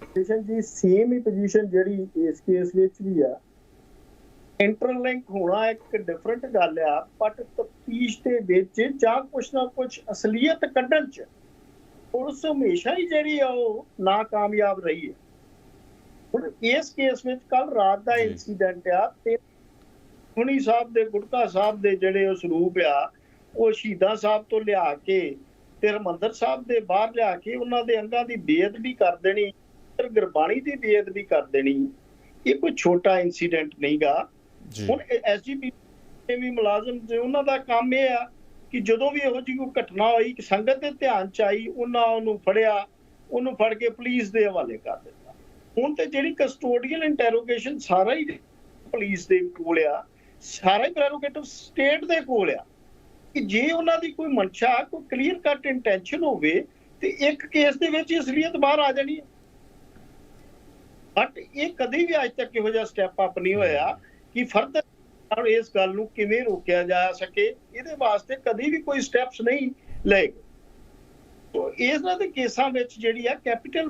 ਪੋਜੀਸ਼ਨ ਜੀ ਸੇਮ ਹੀ ਪੋਜੀਸ਼ਨ ਜਿਹੜੀ ਇਸ ਕੇਸ ਵਿੱਚ ਵੀ ਆ। ਇੰਟਰਲਿੰਕ ਹੋਣਾ ਇੱਕ ਡਿਫਰੈਂਟ ਗੱਲ ਆ ਬਟ ਤਫਤੀਸ਼ ਦੇ ਵਿੱਚ ਜਾਂ ਕੁਛ ਨਾ ਕੁਛ ਅਸਲੀਅਤ ਕੱਢਣ ਚ ਪੁਲਿਸ ਹਮੇਸ਼ਾ ਹੀ ਜਿਹੜੀ ਆ ਉਹ ਨਾਕਾਮਯਾਬ ਰਹੀ ਹੈ ਹੁਣ ਇਸ ਕੇਸ ਵਿੱਚ ਕੱਲ ਰਾਤ ਦਾ। ਇਨਸੀਡੈਂਟ ਆ ਤੇ ਹੁਣੀ ਸਾਹਿਬ ਦੇ ਗੁਟਕਾ ਸਾਹਿਬ ਦੇ ਜਿਹੜੇ ਉਹ ਸਰੂਪ ਆ ਉਹ ਸ਼ਹੀਦਾਂ ਸਾਹਿਬ ਤੋਂ ਲਿਆ ਕੇ ਤੇ ਹਰਿਮੰਦਰ ਸਾਹਿਬ ਦੇ ਬਾਹਰ ਲਿਆ ਕੇ ਉਹਨਾਂ ਦੇ ਅੰਗਾਂ ਦੀ ਬੇਅਦਬੀ ਕਰ ਦੇਣੀ ਗੁਰਬਾਣੀ ਦੀ ਬੇਅਦਬੀ ਕਰ ਦੇਣੀ ਇਹ ਕੋਈ ਛੋਟਾ ਇਨਸੀਡੈਂਟ ਨਹੀਂਗਾ ਹੁਣ ਐਸਜੀਪੀ ਦੇ ਵੀ ਮੁਲਾਜ਼ਮ ਜੇ ਉਹਨਾਂ ਦਾ ਕੰਮ ਇਹ ਆ ਕਿ ਜਦੋਂ ਵੀ ਇਹੋ ਜਿਹੀ ਕੋਈ ਘਟਨਾ ਹੋਈ, ਕਿ ਸੰਗਤ ਦੇ ਧਿਆਨ ਚ ਆਈ, ਉਹਨਾਂ ਉਹਨੂੰ ਫੜਿਆ, ਉਹਨੂੰ ਫੜ ਕੇ ਪੁਲਿਸ ਦੇ ਹਵਾਲੇ ਕਰ ਦਿੱਤਾ। ਹੁਣ ਤੇ ਜਿਹੜੀ ਕਸਟੋਡੀਅਲ ਇੰਟਰੋਗੇਸ਼ਨ ਸਾਰਾ ਹੀ ਪੁਲਿਸ ਦੇ ਕੋਲ ਆ, ਸਾਰਾ ਹੀ ਪ੍ਰੈਰੋਗੇਟਿਵ ਸਟੇਟ ਦੇ ਕੋਲ ਆ, ਕਿ ਜੇ ਉਹਨਾਂ ਦੀ ਕੋਈ ਮਨਸ਼ਾ, ਕੋਈ ਕਲੀਅਰ ਕੱਟ ਇੰਟੈਂਸ਼ਨ ਹੋਵੇ, ਤੇ ਇੱਕ ਕੇਸ ਦੇ ਵਿੱਚ ਅਸਲੀਅਤ ਬਾਹਰ ਆ ਜਾਣੀ ਹੈ ਬਟ ਇਹ ਕਦੀ ਵੀ ਅੱਜ ਤੱਕ ਇਹੋ ਜਿਹਾ ਸਟੈਪ ਅਪ ਨਹੀਂ ਹੋਇਆ। ਕਿ ਫਰਦਰ ਇਸ ਗੱਲ ਨੂੰ ਕਿਵੇਂ ਰੋਕਿਆ ਜਾ ਸਕੇ? ਇਹਦੇ ਵਾਸਤੇ ਕਦੀ ਵੀ ਕੋਈ ਸਟੈਪਸ ਨਹੀਂ ਲਏ। ਇਸ ਤਰ੍ਹਾਂ ਦੇ ਕੇਸਾਂ ਵਿੱਚ ਜਿਹੜੀ ਆ ਕੈਪੀਟਲ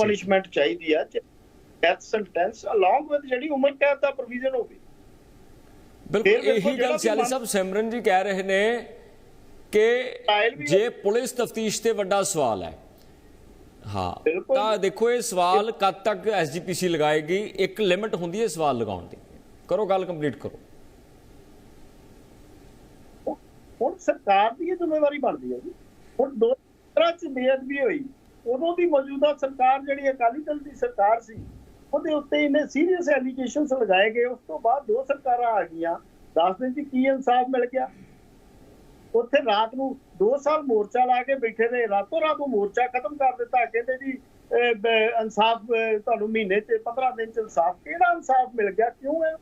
ਪਨਿਸ਼ਮੈਂਟ ਚਾਹੀਦੀ ਆ ਡੈਥ ਸੈਂਟੈਂਸ ਅਲੋਂਗ ਵਿਦ ਜਿਹੜੀ ਉਮਰ ਕੈਦ ਦਾ ਪ੍ਰੋਵੀਜ਼ਨ ਹੋਵੇ। ਬਿਲਕੁਲ ਇਹੀ ਗੱਲ ਸਿਆਲੀ ਸਾਹਿਬ ਸਿਮਰਨ ਜੀ ਕਹਿ ਰਹੇ ਨੇ ਕਿ ਜੇ ਪੁਲਿਸ ਤਫਤੀਸ਼ ਤੇ ਵੱਡਾ ਸਵਾਲ ਹੈ। ਹਾਂ। ਤਾਂ ਦੇਖੋ ਇਹ ਸਵਾਲ ਕਦ ਤੱਕ ਐਸਜੀਪੀਸੀ ਲਗਾਏਗੀ? ਇੱਕ ਲਿਮਿਟ ਹੁੰਦੀ ਹੈ ਸਵਾਲ ਲਗਾਉਣ ਦੀ। ਕਰੋ, ਗੱਲ ਕੰਪਲੀਟ ਕਰੋ। ਹੁਣ ਸਰਕਾਰ ਦੀ ਇਹ ਜ਼ਿੰਮੇਵਾਰੀ ਬਣਦੀ ਹੈ ਜੀ। ਹੁਣ ਦੋ ਤਰ੍ਹਾਂ ਚ ਬੇਅਦਬੀ ਹੋਈ। ਉਦੋਂ ਦੀ ਮੌਜੂਦਾ ਸਰਕਾਰ ਜਿਹੜੀ ਅਕਾਲੀ ਦਲ ਦੀ ਸਰਕਾਰ ਸੀ, ਉਹਦੇ ਉੱਤੇ ਇਹਨੇ ਸੀਰੀਅਸ ਐਲੀਗੇਸ਼ਨਸ ਲਗਾਏ ਗਏ। ਉਸ ਤੋਂ ਬਾਅਦ ਦੋ ਸਰਕਾਰਾਂ ਆ ਗਈਆਂ। ਦੱਸ ਦਿਨ ਚ ਕੀ ਇਨਸਾਫ ਮਿਲ ਗਿਆ। ਉੱਥੇ ਰਾਤ ਨੂੰ 2 ਸਾਲ ਮੋਰਚਾ ਲਾ ਕੇ ਬੈਠੇ ਰਹੇ। ਰਾਤੋਂ ਰਾਤ ਉਹ ਮੋਰਚਾ ਖਤਮ ਕਰ ਦਿੱਤਾ। ਕਹਿੰਦੇ ਜੀ ਇਨਸਾਫ ਤੁਹਾਨੂੰ ਮਹੀਨੇ ਚ 15 ਦਿਨ ਚ ਇਨਸਾਫ। ਕਿਹੜਾ ਇਨਸਾਫ ਮਿਲ ਗਿਆ? ਕਿਉਂ ਹੈ?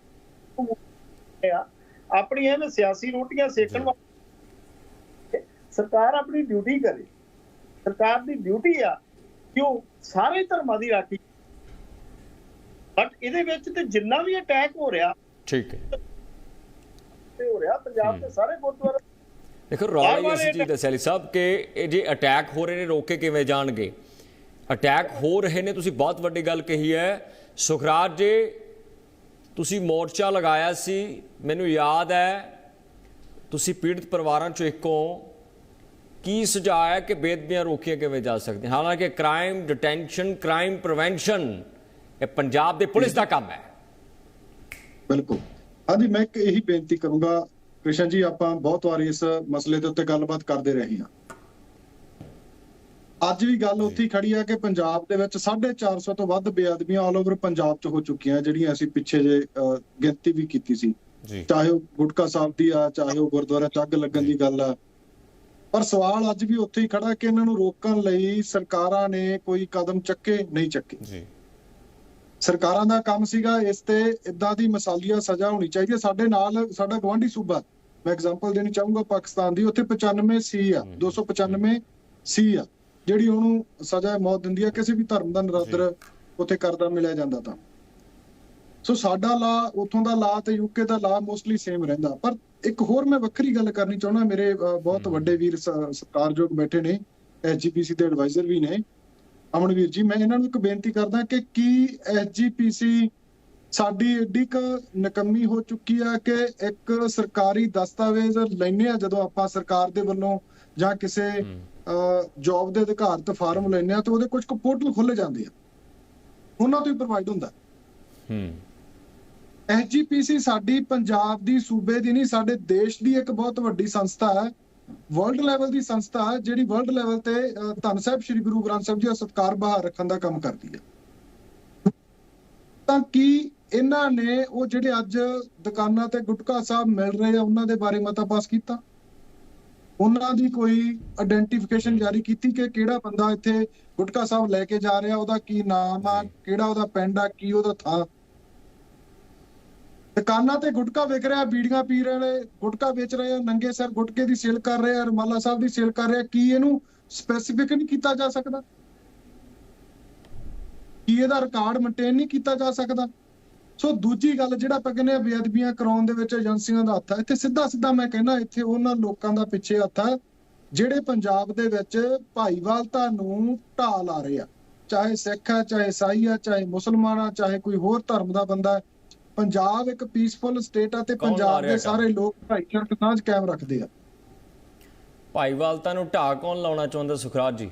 ਆ। ਆਪਣੀ ਐਵੇਂ ਸਿਆਸੀ ਰੋਟੀਆਂ ਸੇਕਣ ਵਾਸਤੇ ਸਰਕਾਰ ਆਪਣੀ ਡਿਊਟੀ ਕਰੇ। ਸਰਕਾਰ ਦੀ ਡਿਊਟੀ ਆ ਕਿ ਉਹ ਸਾਰੇ ਧਰਮਾਂ ਦੀ ਰਾਖੀ ਬਟ ਇਹਦੇ ਵਿੱਚ ਤੇ ਜਿੰਨਾ ਵੀ ਅਟੈਕ ਹੋ ਰਿਹਾ ਠੀਕ ਹੈ। ਤੇ ਹੋ ਰਿਹਾ ਪੰਜਾਬ ਦੇ ਸਾਰੇ ਗੁਰਦੁਆਰੇ। ਦੇਖੋ ਰੌਲਾ ਸਾਹਿਬ ਕਿ ਇਹ ਜੇ ਅਟੈਕ ਹੋ ਰਹੇ ਨੇ ਰੋਕੇ ਕਿਵੇਂ ਜਾਣਗੇ? ਅਟੈਕ ਹੋ ਰਹੇ ਨੇ ਤੁਸੀਂ ਬਹੁਤ ਵੱਡੀ ਗੱਲ ਕਹੀ ਹੈ। ਸੁਖਰਾਜ ਜੀ ਤੁਸੀਂ ਮੋਰਚਾ ਲਗਾਇਆ ਸੀ, ਮੈਨੂੰ ਯਾਦ ਹੈ, ਤੁਸੀਂ ਪੀੜਤ ਪਰਿਵਾਰਾਂ ਚੋਂ ਇੱਕੋ ਕੀ ਸੁਝਾਅ ਹੈ ਕਿ ਬੇਦਬੀਆਂ ਰੋਕੀਆਂ ਕਿਵੇਂ ਜਾ ਸਕਦੀਆਂ? ਹਾਲਾਂਕਿ ਕ੍ਰਾਈਮ ਡਿਟੈਂਸ਼ਨ ਕ੍ਰਾਈਮ ਪ੍ਰੀਵੈਂਸ਼ਨ ਇਹ ਪੰਜਾਬ ਦੇ ਪੁਲਿਸ ਦਾ ਕੰਮ ਹੈ। ਬਿਲਕੁਲ। ਹਾਂਜੀ, ਮੈਂ ਇੱਕ ਇਹੀ ਬੇਨਤੀ ਕਰੂੰਗਾ, ਕ੍ਰਿਸ਼ਨ ਜੀ, ਆਪਾਂ ਬਹੁਤ ਵਾਰ ਇਸ ਮਸਲੇ ਦੇ ਉੱਤੇ ਗੱਲਬਾਤ ਕਰਦੇ ਰਹੇ ਹਾਂ। ਅੱਜ ਵੀ ਗੱਲ ਉੱਥੇ ਖੜੀ ਹੈ ਕਿ ਪੰਜਾਬ ਦੇ ਵਿੱਚ 450 ਤੋਂ ਵੱਧ ਬੇਅਦਬੀਆਂ ਆਲ ਓਵਰ ਪੰਜਾਬ 'ਚ ਹੋ ਚੁੱਕੀਆਂ ਜਿਹੜੀਆਂ ਅਸੀਂ ਪਿੱਛੇ ਜੇ ਗਿਣਤੀ ਵੀ ਕੀਤੀ ਸੀ। ਚਾਹੇ ਉਹ ਗੁਟਕਾ ਸਾਹਿਬ ਦੀ ਆ ਚਾਹੇ ਉਹ ਗੁਰਦੁਆਰਾ ਚ ਅੱਗ ਲੱਗਣ ਦੀ ਗੱਲ ਆ। ਪਰ ਸਵਾਲ ਅੱਜ ਵੀ ਉੱਥੇ ਹੀ ਖੜਾ ਕਿ ਇਹਨਾਂ ਨੂੰ ਰੋਕਣ ਲਈ ਸਰਕਾਰਾਂ ਨੇ ਕੋਈ ਕਦਮ ਚੱਕੇ ਨਹੀਂ ਚੱਕੇ। ਜੀ। ਸਰਕਾਰਾਂ ਦਾ ਕੰਮ ਸੀਗਾ ਇਸ ਤੇ ਇਦਾਂ ਦੀ ਮਸਾਲੀਆ ਸਜ਼ਾ ਹੋਣੀ ਚਾਹੀਦੀ ਹੈ ਸਾਡੇ ਨਾਲ ਸਾਡਾ ਗਵਾਂਢੀ ਸੂਬਾ ਮੈਂ ਐਗਜ਼ਾਮਪਲ ਦੇਣੀ ਚਾਹੂੰਗਾ ਪਾਕਿਸਤਾਨ ਦੀ ਉੱਥੇ 95 ਸੀ ਆ 295 ਸੀ ਆ। ਜਿਹੜੀ ਉਹਨੂੰ ਸਜ਼ਾ ਮੌਤ ਦਿੰਦੀ ਆ ਕਿਸੇ ਵੀ ਧਰਮ ਦਾ ਨਿਰਾਦਰ ਉੱਥੇ ਕਰਦਾ ਮਿਲਿਆ ਜਾਂਦਾ ਤਾਂ। ਸੋ ਸਾਡਾ ਲਾ ਉਥੋਂ ਦਾ ਲਾ ਤੇ ਯੂਕੇ ਦਾ ਲਾ ਮੋਸਟਲੀ ਸੇਮ ਰਹਿੰਦਾ। ਪਰ ਇੱਕ ਹੋਰ ਮੈਂ ਵੱਖਰੀ ਗੱਲ ਕਰਨੀ ਚਾਹੁੰਦਾ ਮੇਰੇ ਬਹੁਤ ਵੱਡੇ ਵੀਰ ਸਤਿਕਾਰਯੋਗ ਬੈਠੇ ਨੇ ਐਸਜੀਪੀਸੀ ਦੇ ਐਡਵਾਈਜ਼ਰ ਵੀ ਨੇ। ਅਮਨਵੀਰ ਜੀ ਮੈਂ ਇਹਨਾਂ ਨੂੰ ਇੱਕ ਬੇਨਤੀ ਕਰਦਾ ਕਿ ਕੀ ਐਸਜੀਪੀਸੀ ਸਾਡੀ ਏਡੀ ਕ ਨਕਮੀ ਹੋ ਚੁੱਕੀ ਆ ਕਿ ਇੱਕ ਸਰਕਾਰੀ ਦਸਤਾਵੇਜ਼ ਲੈਨੇ ਆ ਜਦੋਂ ਆਪਾਂ ਸਰਕਾਰ ਦੇ ਵੱਲੋਂ ਜਾਂ ਕਿਸੇ ਜੌਬ ਦੇ ਅਧਿਕਾਰਤ ਫਾਰਮ ਲੈਨੇ ਆ ਤੇ ਉਹਦੇ ਕੁਝ ਕੁ ਪੋਰਟਲ ਖੁੱਲੇ ਜਾਂਦੇ ਆ। ਉਹਨਾਂ ਤੋਂ ਹੀ ਪ੍ਰੋਵਾਈਡ ਹੁੰਦਾ। ਹੂੰ। ਐਸਜੀਪੀਸੀ ਸਾਡੀ ਪੰਜਾਬ ਦੀ ਸੂਬੇ ਦੀ ਨਹੀਂ ਸਾਡੇ ਦੇਸ਼ ਦੀ ਇੱਕ ਬਹੁਤ ਵੱਡੀ ਸੰਸਥਾ ਹੈ। ਵਰਲਡ ਲੈਵਲ ਦੀ ਸੰਸਥਾ ਹੈ ਜਿਹੜੀ ਵਰਲਡ ਲੈਵਲ ਤੇ ਧੰਨ ਸਾਹਿਬ ਸ੍ਰੀ ਗੁਰੂ ਗ੍ਰੰਥ ਸਾਹਿਬ ਜੀ ਦਾ ਸਤਕਾਰ ਬਹਾਰ ਰੱਖਣ ਦਾ ਕੰਮ ਕਰਦੀ ਹੈ। ਤਾਂ ਕੀ ਇਹਨਾਂ ਨੇ ਉਹ ਜਿਹੜੇ ਅੱਜ ਦੁਕਾਨਾਂ ਤੇ ਗੁਟਕਾ ਸਾਹਿਬ ਮਿਲ ਰਹੇ ਆ ਉਹਨਾਂ ਦੇ ਬਾਰੇ ਮਤਾ ਪਾਸ ਕੀਤਾ? ਉਹਨਾਂ ਦੀ ਕੋਈ ਆਇਡੈਂਟੀਫਿਕੇਸ਼ਨ ਜਾਰੀ ਕੀਤੀ ਕਿ ਕਿਹੜਾ ਬੰਦਾ ਇੱਥੇ ਗੁਟਕਾ ਸਾਹਿਬ ਲੈ ਕੇ ਜਾ ਰਿਹਾ ਉਹਦਾ ਕੀ ਨਾਮ ਆ ਕਿਹੜਾ ਉਹਦਾ ਪਿੰਡ ਆ ਕੀ ਉਹਦਾ ਥਾਂ? ਦੁਕਾਨਾਂ ਤੇ ਗੁਟਕਾ ਵਿਕ ਰਿਹਾ ਬੀੜੀਆਂ ਪੀ ਰਹੇ ਨੇ ਗੁਟਕਾ ਵੇਚ ਰਹੇ ਆ ਨੰਗੇ ਸਰ ਗੁਟਕੇ ਦੀ ਸੇਲ ਕਰ ਰਹੇ ਆ ਰਮਾਲਾ ਸਾਹਿਬ ਦੀ ਸੇਲ ਕਰ ਰਹੇ ਆ ਕੀ ਇਹਨੂੰ ਸਪੈਸੀਫਿਕ ਨਹੀਂ ਕੀਤਾ ਜਾ ਸਕਦਾ? ਕੀ ਇਹਦਾ ਰਿਕਾਰਡ ਮੇਨਟੇਨ ਨਹੀਂ ਕੀਤਾ ਜਾ ਸਕਦਾ? ਸੋ ਦੂਜੀ ਗੱਲ ਜਿਹੜਾ ਆਪਾਂ ਕਹਿੰਦੇ ਆ ਬੇਅਦਬੀਆਂ ਕਰਾਉਣ ਦੇ ਵਿੱਚ ਏਜੰਸੀਆਂ ਦਾ ਹੱਥ ਹੈ ਇੱਥੇ ਸਿੱਧਾ ਸਿੱਧਾ ਮੈਂ ਕਹਿੰਦਾ ਇੱਥੇ ਉਹਨਾਂ ਲੋਕਾਂ ਦਾ ਪਿੱਛੇ ਹੱਥ ਹੈ ਜਿਹੜੇ ਪੰਜਾਬ ਦੇ ਵਿੱਚ ਭਾਈਵਾਲਤਾ ਨੂੰ ਢਾਹ ਲਾ ਰਹੇ ਆ। ਚਾਹੇ ਸਿੱਖ ਹੈ ਚਾਹੇ ਈਸਾਈ ਹੈ ਚਾਹੇ ਮੁਸਲਮਾਨ ਆ ਚਾਹੇ ਕੋਈ ਹੋਰ ਧਰਮ ਦਾ ਬੰਦਾ ਪੰਜਾਬ ਇੱਕ ਪੀਸਫੁਲ ਸਟੇਟ ਆ ਤੇ ਪੰਜਾਬ ਦੇ ਸਾਰੇ ਲੋਕ ਭਾਈਚਾਰਕ ਸਾਂਝ ਕਾਇਮ ਰੱਖਦੇ ਆ। ਭਾਈਵਾਲਤਾ ਨੂੰ ਢਾਹ ਕੌਣ ਲਾਉਣਾ ਚਾਹੁੰਦਾ ਸੁਖਰਾਜ ਜੀ?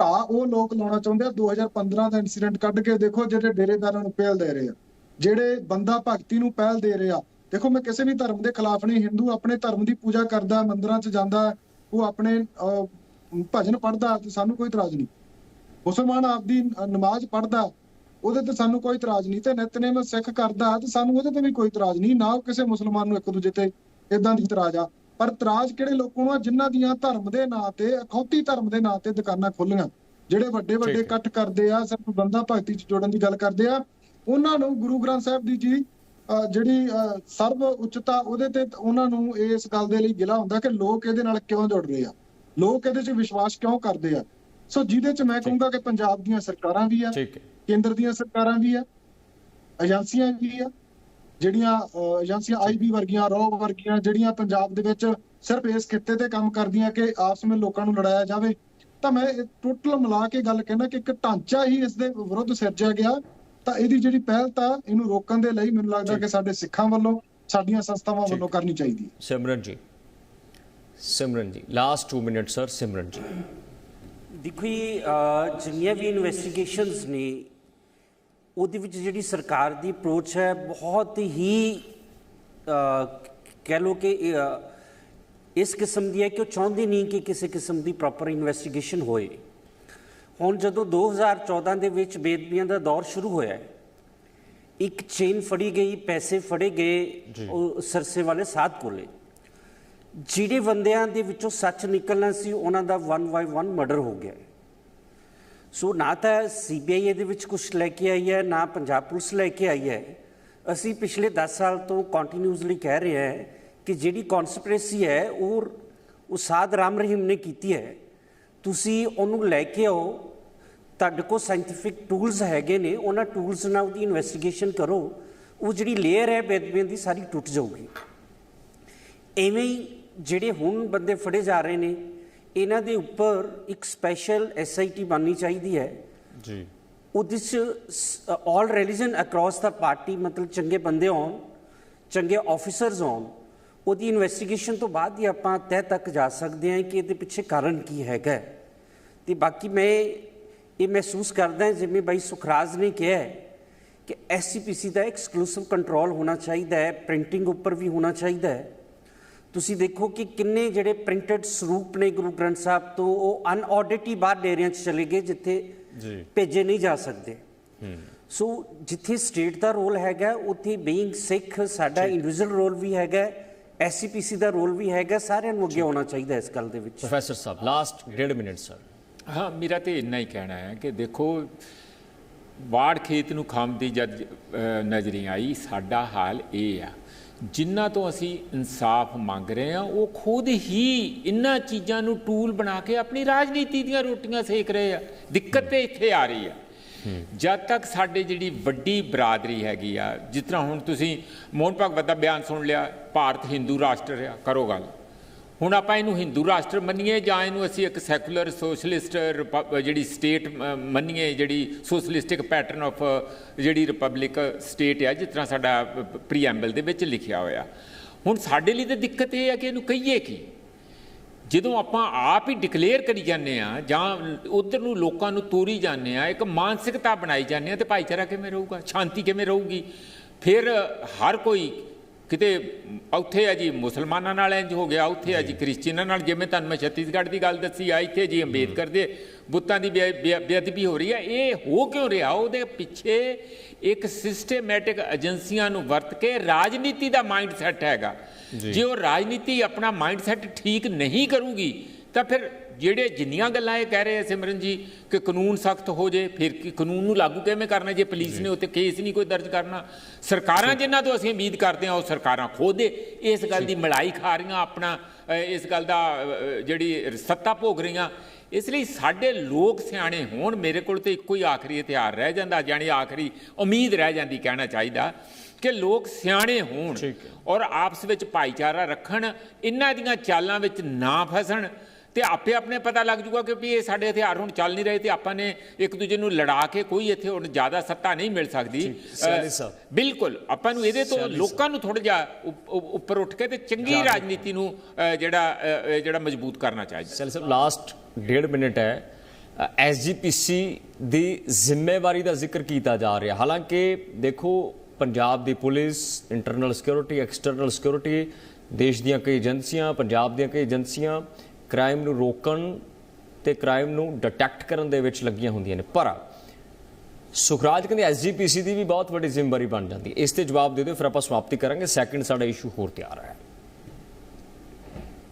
ਢਾਹ ਉਹ ਲੋਕ ਲਾਉਣਾ ਚਾਹੁੰਦੇ ਆ 2015 ਦਾ ਇਨਸੀਡੈਂਟ ਕੱਢ ਕੇ ਦੇਖੋ ਜਿਹੜੇ ਡੇਰੇਦਾਰਾਂ ਨੂੰ ਪਹਿਲ ਦੇ ਰਹੇ ਆ। ਜਿਹੜੇ ਬੰਦਾ ਭਗਤੀ ਨੂੰ ਪਹਿਲ ਦੇ ਰਹੇ ਆ ਦੇਖੋ ਮੈਂ ਕਿਸੇ ਵੀ ਧਰਮ ਦੇ ਖਿਲਾਫ ਨਹੀਂ ਹਿੰਦੂ ਆਪਣੇ ਧਰਮ ਦੀ ਪੂਜਾ ਕਰਦਾ ਮੰਦਿਰਾਂ 'ਚ ਜਾਂਦਾ ਉਹ ਆਪਣੇ ਅਹ, ਭਜਨ ਪੜਦਾ ਤੇ ਸਾਨੂੰ ਕੋਈ ਇਤਰਾਜ਼ ਨਹੀਂ। ਮੁਸਲਮਾਨ ਆਪਦੀ ਨਮਾਜ਼ ਪੜ੍ਹਦਾ ਉਹਦੇ ਤੇ ਸਾਨੂੰ ਕੋਈ ਇਤਰਾਜ਼ ਨਹੀਂ ਤੇ ਨਿਤਨੇਮ ਸਿੱਖ ਕਰਦਾ ਤੇ ਸਾਨੂੰ ਉਹਦੇ ਤੇ ਵੀ ਕੋਈ ਇਤਰਾਜ਼ ਨਹੀਂ ਨਾ ਉਹ ਕਿਸੇ ਮੁਸਲਮਾਨ ਨੂੰ ਇੱਕ ਦੂਜੇ ਤੇ ਇਦਾਂ ਦੀ ਇਤਰਾਜ਼ ਆ। ਪਰ ਇਤਰਾਜ਼ ਕਿਹੜੇ ਲੋਕਾਂ ਨੂੰ ਆ? ਜਿਨ੍ਹਾਂ ਦੀਆਂ ਧਰਮ ਦੇ ਨਾਂ ਤੇ ਅਖੌਤੀ ਧਰਮ ਦੇ ਨਾਂ ਤੇ ਦੁਕਾਨਾਂ ਖੋਲੀਆਂ ਜਿਹੜੇ ਵੱਡੇ ਵੱਡੇ। ਇਕੱਠ ਕਰਦੇ ਆ ਸਿਰਫ ਬੰਦਾ ਭਗਤੀ ਚ ਜੋੜਨ ਦੀ ਗੱਲ ਕਰਦੇ ਆ ਉਹਨਾਂ ਨੂੰ ਗੁਰੂ ਗ੍ਰੰਥ ਸਾਹਿਬ ਦੀ ਜੀ ਜਿਹੜੀ ਅ, ਸਰਬ ਉੱਚਤਾ ਉਹਦੇ ਤੇ ਉਹਨਾਂ ਨੂੰ ਇਸ ਗੱਲ ਦੇ ਲਈ ਗਿਲਾ ਹੁੰਦਾ ਕਿ ਲੋਕ ਇਹਦੇ ਨਾਲ ਕਿਉਂ ਜੁੜ ਰਹੇ ਆ? ਲੋਕ ਇਹਦੇ 'ਚ ਵਿਸ਼ਵਾਸ ਕਿਉਂ ਕਰਦੇ ਆ? ਸੋ ਜਿਹਦੇ 'ਚ ਮੈਂ ਕਹੂੰਗਾ ਕਿ ਪੰਜਾਬ ਦੀਆਂ ਸਰਕਾਰਾਂ ਵੀ ਆ ਕੇਂਦਰ ਦੀਆਂ ਸਰਕਾਰਾਂ ਵੀ ਆ ਏਜੰਸੀਆਂ ਵੀ ਆ ਜਿਹੜੀਆਂ ਏਜੰਸੀਆਂ ਆਈਬੀ ਵਰਗੀਆਂ ਰੋ ਵਰਗੀਆਂ ਜਿਹੜੀਆਂ ਪੰਜਾਬ ਦੇ ਵਿੱਚ ਸਿਰਫ ਇਸ ਖਿੱਤੇ ਤੇ ਕੰਮ ਕਰਦੀਆਂ ਕਿ ਆਪਸ ਵਿੱਚ ਲੋਕਾਂ ਨੂੰ ਲੜਾਇਆ ਜਾਵੇ। ਤਾਂ ਮੈਂ ਟੋਟਲ ਮਿਲਾ ਕੇ ਗੱਲ ਕਹਿਣਾ ਕਿ ਇੱਕ ਢਾਂਚਾ ਹੀ ਇਸ ਦੇ ਵਿਰੁੱਧ ਸਿਰਜਿਆ ਗਿਆ। ਤਾਂ ਇਹਦੀ ਜਿਹੜੀ ਪਹਿਲ ਤਾਂ ਇਹਨੂੰ ਰੋਕਣ ਦੇ ਲਈ ਮੈਨੂੰ ਲੱਗਦਾ ਕਿ ਸਾਡੇ ਸਿੱਖਾਂ ਵੱਲੋਂ ਸਾਡੀਆਂ ਸੰਸਥਾਵਾਂ ਵੱਲੋਂ ਕਰਨੀ ਚਾਹੀਦੀ ਹੈ। ਸਿਮਰਨ ਜੀ। ਸਿਮਰਨ ਜੀ। ਲਾਸਟ 2 ਮਿੰਟ ਸਰ ਸਿਮਰਨ ਜੀ। ਦੇਖੋ ਜਿੰਨੀਆਂ ਵੀ ਇਨਵੈਸਟੀਗੇਸ਼ਨਸ ਨੇ ਉਹਦੇ ਵਿੱਚ ਜਿਹੜੀ ਸਰਕਾਰ ਦੀ ਅਪਰੋਚ ਹੈ ਬਹੁਤ ਹੀ ਕਹਿ ਲੋ ਕਿ ਇਸ ਕਿਸਮ ਦੀ ਹੈ ਕਿ ਉਹ ਚਾਹੁੰਦੇ ਨਹੀਂ ਕਿ ਕਿਸੇ ਕਿਸਮ ਦੀ ਪ੍ਰੋਪਰ ਇਨਵੈਸਟੀਗੇਸ਼ਨ ਹੋਏ। ਹੁਣ ਜਦੋਂ 2014 ਦੇ ਵਿੱਚ ਬੇਦਬੀਆਂ ਦਾ ਦੌਰ ਸ਼ੁਰੂ ਹੋਇਆ ਹੈ ਇੱਕ ਚੇਨ ਫੜੀ ਗਈ ਪੈਸੇ ਫੜੇ ਗਏ ਉਹ ਸਰਸੇ ਵਾਲੇ ਸਾਧ ਕੋਲੇ। ਜਿਹੜੇ ਬੰਦਿਆਂ ਦੇ ਵਿੱਚੋਂ ਸੱਚ ਨਿਕਲਣਾ ਸੀ ਉਹਨਾਂ ਦਾ ਵਨ ਬਾਈ ਵਨ ਮਰਡਰ ਹੋ ਗਿਆ। ਸੋ ਨਾ ਤਾਂ ਸੀਬੀਆਈ ਇਹਦੇ ਵਿੱਚ ਕੁਝ ਲੈ ਕੇ ਆਈ ਹੈ, ਨਾ ਪੰਜਾਬ ਪੁਲਿਸ ਲੈ ਕੇ ਆਈ ਹੈ। ਅਸੀਂ ਪਿਛਲੇ 10 ਸਾਲ ਤੋਂ ਕੰਟੀਨਿਊਸਲੀ ਕਹਿ ਰਹੇ ਹਾਂ ਕਿ ਜਿਹੜੀ ਕਨਸਪੀਰੇਸੀ ਹੈ, ਉਹ ਉਸਾਦ ਰਾਮ ਰਹੀਮ ਨੇ ਕੀਤੀ ਹੈ। ਤੁਸੀਂ ਉਹਨੂੰ ਲੈ ਕੇ ਆਓ। ਤੁਹਾਡੇ ਕੋਲ ਸਾਇੰਟੀਫਿਕ ਟੂਲਸ ਹੈਗੇ ਨੇ, ਉਹਨਾਂ ਟੂਲਸ ਨਾਲ ਉਹਦੀ ਇਨਵੈਸਟੀਗੇਸ਼ਨ ਕਰੋ। ਉਹ ਜਿਹੜੀ ਲੇਅਰ ਹੈ ਬੇਦਬੀਆਂ ਦੀ ਸਾਰੀ ਟੁੱਟ ਜਾਊਗੀ। ਐਵੇਂ ਹੀ ਜਿਹੜੇ ਹੁਣ ਬੰਦੇ ਫੜੇ ਜਾ ਰਹੇ ਨੇ ਇਹਨਾਂ ਦੇ ਉੱਪਰ ਇੱਕ ਸਪੈਸ਼ਲ ਐਸਆਈਟੀ ਬਣਨੀ ਚਾਹੀਦੀ ਹੈ। ਜੀ। ਉਹਦੇ ਚ ਆਲ ਰਿਲੀਜਨ ਅਕ੍ਰੋਸ ਦਾ ਪਾਰਟੀ ਮਤਲਬ ਚੰਗੇ ਬੰਦੇ ਹੋਣ ਚੰਗੇ ਆਫੀਸਰਸ ਹੋਣ ਉਹਦੀ ਇਨਵੈਸਟੀਗੇਸ਼ਨ ਤੋਂ ਬਾਅਦ ਹੀ ਆਪਾਂ ਤਹਿ ਤੱਕ ਜਾ ਸਕਦੇ ਹਾਂ ਕਿ ਇਹਦੇ ਪਿੱਛੇ ਕਾਰਨ ਕੀ ਹੈਗਾ। ਤੇ ਬਾਕੀ ਮੈਂ ਇਹ ਮਹਿਸੂਸ ਕਰਦਾ ਹਾਂ ਜਿਵੇਂ ਬਾਈ ਸੁਖਰਾਜ ਨੇ ਕਿਹਾ ਕਿ ਐਸਸੀਪੀਸੀ ਦਾ ਐਕਸਕਲੂਸਿਵ ਕੰਟਰੋਲ ਹੋਣਾ ਚਾਹੀਦਾ ਹੈ ਪ੍ਰਿੰਟਿੰਗ ਉੱਪਰ ਵੀ ਹੋਣਾ ਚਾਹੀਦਾ ਹੈ। ਤੁਸੀਂ ਦੇਖੋ ਕਿ ਕਿੰਨੇ ਜਿਹੜੇ ਪ੍ਰਿੰਟਡ ਸਰੂਪ ਨੇ ਗੁਰੂ ਗ੍ਰੰਥ ਸਾਹਿਬ ਤੋਂ ਉਹ ਅਨਆਡਿਟ ਹੀ ਬਾਹਰ ਡੇਰਿਆਂ 'ਚ ਚਲੇ ਗਏ ਜਿੱਥੇ ਜੀ। ਭੇਜੇ ਨਹੀਂ ਜਾ ਸਕਦੇ। ਸੋ ਜਿੱਥੇ ਸਟੇਟ ਦਾ ਰੋਲ ਹੈਗਾ ਉੱਥੇ ਬੀਇੰਗ ਸਿੱਖ ਸਾਡਾ ਇੰਡੀਵਿਜੂਅਲ ਰੋਲ ਵੀ ਹੈਗਾ ਐਸਸੀਪੀਸੀ ਦਾ ਰੋਲ ਵੀ ਹੈਗਾ ਸਾਰਿਆਂ ਨੂੰ ਅੱਗੇ ਆਉਣਾ ਚਾਹੀਦਾ ਇਸ ਗੱਲ ਦੇ ਵਿੱਚ। ਪ੍ਰੋਫੈਸਰ ਸਾਹਿਬ ਲਾਸਟ ਡੇਢ ਮਿੰਟ ਸਰ ਹਾਂ ਮੇਰਾ ਤੇ ਇੰਨਾ ਹੀ ਕਹਿਣਾ ਹੈ ਕਿ ਦੇਖੋ ਬਾੜ ਖੇਤ ਨੂੰ ਖੰਮਦੀ ਜਦ ਅ, ਨਜ਼ਰੀ ਆਈ ਸਾਡਾ ਹਾਲ ਇਹ ਆ ਜਿਨ੍ਹਾਂ ਤੋਂ ਅਸੀਂ ਇਨਸਾਫ ਮੰਗ ਰਹੇ ਹਾਂ, ਉਹ ਖੁਦ ਹੀ ਇਹਨਾਂ ਚੀਜ਼ਾਂ ਨੂੰ ਟੂਲ ਬਣਾ ਕੇ ਆਪਣੀ ਰਾਜਨੀਤੀ ਦੀਆਂ ਰੋਟੀਆਂ ਸੇਕ ਰਹੇ ਆ। ਦਿੱਕਤ ਤੇ ਇੱਥੇ ਆ ਰਹੀ ਆ। ਜਦ ਤੱਕ ਸਾਡੇ ਜਿਹੜੀ ਵੱਡੀ ਬਰਾਦਰੀ ਹੈਗੀ ਆ, ਜਿਸ ਤਰ੍ਹਾਂ ਹੁਣ ਤੁਸੀਂ ਮੋਹਨ ਭਗਵਤ ਦਾ ਬਿਆਨ ਸੁਣ ਲਿਆ, ਭਾਰਤ ਹਿੰਦੂ ਰਾਸ਼ਟਰ ਆ, ਕਰੋ ਗੱਲ। ਹੁਣ ਆਪਾਂ ਇਹਨੂੰ ਹਿੰਦੂ ਰਾਸ਼ਟਰ ਮੰਨੀਏ ਜਾਂ ਇਹਨੂੰ ਅਸੀਂ ਇੱਕ ਸੈਕੂਲਰ ਸੋਸ਼ਲਿਸਟ ਜਿਹੜੀ ਸਟੇਟ ਮੰਨੀਏ, ਜਿਹੜੀ ਸੋਸ਼ਲਿਸਟਿਕ ਪੈਟਰਨ ਆਫ, ਜਿਹੜੀ ਰਿਪਬਲਿਕ ਸਟੇਟ ਹੈ ਜਿਸ ਤਰ੍ਹਾਂ ਸਾਡਾ ਪ੍ਰੀਐਮਬਲ ਦੇ ਵਿੱਚ ਲਿਖਿਆ ਹੋਇਆ। ਹੁਣ ਸਾਡੇ ਲਈ ਤਾਂ ਦਿੱਕਤ ਇਹ ਹੈ ਕਿ ਇਹਨੂੰ ਕਹੀਏ ਕੀ? ਜਦੋਂ ਆਪਾਂ ਆਪ ਹੀ ਡਿਕਲੇਅਰ ਕਰੀ ਜਾਂਦੇ ਆ, ਜਾਂ ਉਧਰ ਨੂੰ ਲੋਕਾਂ ਨੂੰ ਤੋਰੀ ਜਾਂਦੇ ਆ, ਇੱਕ ਮਾਨਸਿਕਤਾ ਬਣਾਈ ਜਾਂਦੇ ਆ, ਤੇ ਭਾਈਚਾਰਾ ਕਿਵੇਂ ਰਹੂਗਾ? ਸ਼ਾਂਤੀ ਕਿਵੇਂ ਰਹੂਗੀ? ਫਿਰ ਹਰ ਕੋਈ ਕਿਤੇ ਉੱਥੇ ਆ ਜੀ ਮੁਸਲਮਾਨਾਂ ਨਾਲ ਇੰਜ ਹੋ ਗਿਆ ਉੱਥੇ ਆ ਜੀ ਕ੍ਰਿਸਚੀਅਨਾਂ ਨਾਲ ਜਿਵੇਂ ਤੁਹਾਨੂੰ ਮੈਂ ਛੱਤੀਸਗੜ੍ਹ ਦੀ ਗੱਲ ਦੱਸੀ ਆ ਇੱਥੇ ਜੀ ਅੰਬੇਦਕਰ ਦੇ ਬੁੱਤਾਂ ਦੀ ਬੇਅਦਬੀ ਹੋ ਰਹੀ ਹੈ ਇਹ ਹੋ ਕਿਉਂ ਰਿਹਾ? ਉਹਦੇ ਪਿੱਛੇ ਇੱਕ ਸਿਸਟੇਮੈਟਿਕ ਏਜੰਸੀਆਂ ਨੂੰ ਵਰਤ ਕੇ ਰਾਜਨੀਤੀ ਦਾ ਮਾਈਂਡ ਸੈਟ ਹੈਗਾ। ਜੇ। ਉਹ ਰਾਜਨੀਤੀ ਆਪਣਾ ਮਾਈਂਡ ਸੈਟ ਠੀਕ ਨਹੀਂ ਕਰੂਗੀ ਤਾਂ ਫਿਰ ਜਿਹੜੇ ਜਿੰਨੀਆਂ ਗੱਲਾਂ ਇਹ ਕਹਿ ਰਹੇ ਸਿਮਰਨ ਜੀ ਕਿ ਕਾਨੂੰਨ ਸਖਤ ਹੋ ਜੇ ਫਿਰ ਕੀ ਕਾਨੂੰਨ ਨੂੰ ਲਾਗੂ ਕਿਵੇਂ ਕਰਨਾ ਜੇ ਪੁਲਿਸ ਨੇ ਉੱਤੇ ਕੇਸ ਨਹੀਂ ਕੋਈ ਦਰਜ ਕਰਨਾ? ਸਰਕਾਰਾਂ ਜਿਨ੍ਹਾਂ ਤੋਂ ਅਸੀਂ ਉਮੀਦ ਕਰਦੇ ਹਾਂ ਉਹ ਸਰਕਾਰਾਂ ਖੋਦੇ ਇਸ ਗੱਲ ਦੀ ਮਲਾਈ ਖਾ ਰਹੀਆਂ ਆਪਣਾ ਇਸ ਗੱਲ ਦਾ ਜਿਹੜੀ ਸੱਤਾ ਭੋਗ ਰਹੀਆਂ। ਇਸ ਲਈ ਸਾਡੇ ਲੋਕ ਸਿਆਣੇ ਹੋਣ ਮੇਰੇ ਕੋਲ ਤੇ ਇੱਕੋ ਹੀ ਆਖਰੀ ਹਥਿਆਰ ਰਹਿ ਜਾਂਦਾ ਜਾਣੀ ਆਖਰੀ ਉਮੀਦ ਰਹਿ ਜਾਂਦੀ ਕਹਿਣਾ ਚਾਹੀਦਾ ਕਿ ਲੋਕ ਸਿਆਣੇ ਹੋਣ ਔਰ ਆਪਸ ਵਿੱਚ ਭਾਈਚਾਰਾ ਰੱਖਣ ਇਹਨਾਂ ਦੀਆਂ ਚਾਲਾਂ ਵਿੱਚ ਨਾ ਫਸਣ ਤੇ ਆਪੇ ਆਪਣੇ ਪਤਾ ਲੱਗ ਜੂਗਾ ਕਿ ਵੀ ਇਹ ਸਾਡੇ ਹਥਿਆਰ ਹੁਣ ਚੱਲ ਨਹੀਂ ਰਹੇ ਤੇ ਆਪਾਂ ਨੇ ਇੱਕ ਦੂਜੇ ਨੂੰ ਲੜਾ ਕੇ ਕੋਈ ਇੱਥੇ ਹੁਣ ਜ਼ਿਆਦਾ ਸੱਤਾ ਨਹੀਂ ਮਿਲ ਸਕਦੀ। ਸਾਹਿਬ। ਬਿਲਕੁਲ ਆਪਾਂ ਨੂੰ ਇਹਦੇ ਤੋਂ ਲੋਕਾਂ ਨੂੰ ਥੋੜਾ ਜਿਹਾ ਉੱਪ- ਉੱਪ- ਉੱਪਰ ਉੱਠ ਕੇ ਤੇ ਚੰਗੀ ਰਾਜਨੀਤੀ ਨੂੰ ਜਿਹੜਾ ਜਿਹੜਾ ਮਜ਼ਬੂਤ ਕਰਨਾ ਚਾਹੀਦਾ। ਚਲ ਸਰ ਲਾਸਟ ਡੇਢ ਮਿੰਟ ਹੈ। ਐਸਜੀਪੀਸੀ ਦੀ ਜ਼ਿੰਮੇਵਾਰੀ ਦਾ ਜ਼ਿਕਰ ਕੀਤਾ ਜਾ ਰਿਹਾ। ਹਾਲਾਂਕਿ ਦੇਖੋ ਪੰਜਾਬ ਦੀ police internal security external security ਦੇਸ਼ ਦੀਆਂ ਕਈ ਏਜੰਸੀਆਂ ਪੰਜਾਬ ਦੀਆਂ ਕਈ ਏਜੰਸੀਆਂ ਕ੍ਰਾਈਮ ਨੂੰ ਰੋਕਣ ਤੇ ਕ੍ਰਾਈਮ ਨੂੰ ਡਿਟੈਕਟ ਕਰਨ ਦੇ ਵਿੱਚ ਲੱਗੀਆਂ ਹੁੰਦੀਆਂ ਨੇ। ਪਰ ਸੁਖਰਾਜ ਕਹਿੰਦੇ ਐਸਜੀਪੀਸੀ ਦੀ ਵੀ ਬਹੁਤ ਵੱਡੀ ਜ਼ਿੰਮੇਵਾਰੀ ਬਣ ਜਾਂਦੀ ਹੈ। ਇਸ ਤੇ ਜਵਾਬ ਦੇ ਦਿਓ, ਫਿਰ ਆਪਾਂ ਸਮਾਪਤੀ ਕਰਾਂਗੇ। ਸੈਕਿੰਡ ਸਾਡਾ ਇਸ਼ੂ ਹੋਰ ਤਿਆਰ ਹੈ।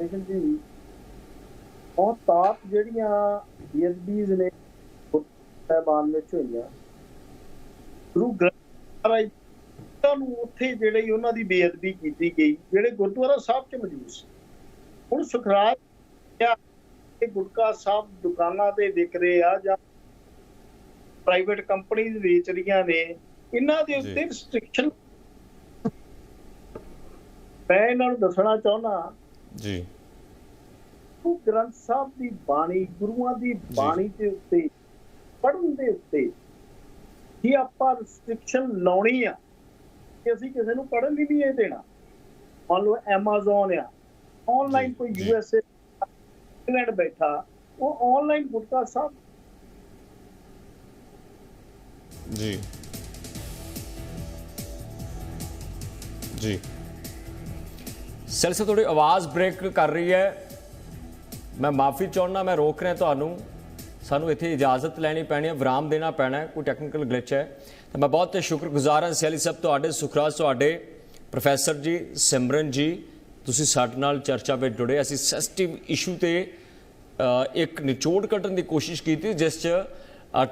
ਜੀ ਉਹ ਤਾਪ ਜਿਹੜੀਆਂ ਬੀਐਸਬੀਜ਼ ਨੇ ਸਹਿਬਾਨ ਵਿੱਚ ਹੋਈਆਂ। ਗੁਰੂ ਗ੍ਰੰਥ ਨੂੰ ਉੱਥੇ ਜਿਹੜੇ ਉਹਨਾਂ ਦੀ ਬੇਅਦਬੀ ਕੀਤੀ ਗਈ, ਜਿਹੜੇ ਗੁਰਦੁਆਰਾ ਸਾਹਿਬ 'ਚ ਮੌਜੂਦ ਸੀ। ਹੁਣ ਸੁਖਰਾਜ ਗੁਟਕਾ ਸਾਹਿਬ ਦੁਕਾਨਾਂ ਤੇ ਵਿਕ ਰਹੇ ਆ ਜਾਂ ਪ੍ਰਾਈਵੇਟ ਕੰਪਨੀਆਂ ਵੇਚ ਰਹੀਆਂ ਨੇ ਇਹਨਾਂ ਦੇ ਉੱਤੇ ਰਿਸਟ੍ਰਿਕਸ਼ਨ ਮੈਂ ਇਹਨਾਂ ਨੂੰ ਦੱਸਣਾ ਚਾਹੁੰਦਾ ਜੀ। ਗੁਰੂ ਗ੍ਰੰਥ ਸਾਹਿਬ ਦੀ ਬਾਣੀ ਗੁਰੂਆਂ ਦੀ ਬਾਣੀ ਦੇ ਉੱਤੇ ਪੜ੍ਹਨ ਦੇ ਉੱਤੇ ਜੇ ਆਪਾਂ ਰਿਸਟ੍ਰਿਕਸ਼ਨ ਲਾਉਣੀ ਆ ਕਿ ਅਸੀਂ ਕਿਸੇ ਨੂੰ ਪੜ੍ਹਨ ਲਈ ਨਹੀਂ ਇਹ ਦੇਣਾ। ਮੰਨ ਲਓ Amazon ਆ ਆਨਲਾਈਨ ਕੋਈ। ਯੂਐਸਏ ਇੰਗਲੈਂਡ ਬੈਠਾ ਉਹ ਆਨਲਾਈਨ ਗੁਟਕਾ ਸਾਹਿਬ ਜੀ। ਜੀ। ਸਰ ਸੇ ਥੋੜੀ ਆਵਾਜ਼ ਬ੍ਰੇਕ ਕਰ ਰਹੀ ਹੈ। ਮੈਂ ਮਾਫੀ ਚਾਹੁੰਦਾ ਮੈਂ ਰੋਕ ਰਿਹਾ ਤੁਹਾਨੂੰ। ਸਾਨੂੰ ਇੱਥੇ ਇਜਾਜ਼ਤ ਲੈਣੀ ਪੈਣੀ ਹੈ ਵਿਰਾਮ ਦੇਣਾ ਪੈਣਾ ਹੈ ਕੋਈ ਟੈਕਨੀਕਲ ਗਲਿਚ ਹੈ। ਤਾਂ ਮੈਂ ਬਹੁਤ ਸ਼ੁਕਰਗੁਜ਼ਾਰ ਹਾਂ ਸਿਆਲੀ ਸਾਹਿਬ ਤੁਹਾਡੇ ਸੁਖਰਾਜ ਤੁਹਾਡੇ ਪ੍ਰੋਫੈਸਰ ਜੀ ਸਿਮਰਨ ਜੀ ਤੁਸੀਂ ਸਾਡੇ ਨਾਲ ਚਰਚਾ ਵਿੱਚ ਜੁੜੇ। ਅਸੀਂ ਸੈਂਸਿਟਿਵ ਇਸ਼ੂ ਤੇ ਇੱਕ ਨਿਚੋੜ ਕੱਢਣ ਦੀ ਕੋਸ਼ਿਸ਼ ਕੀਤੀ, ਜਿਸ 'ਚ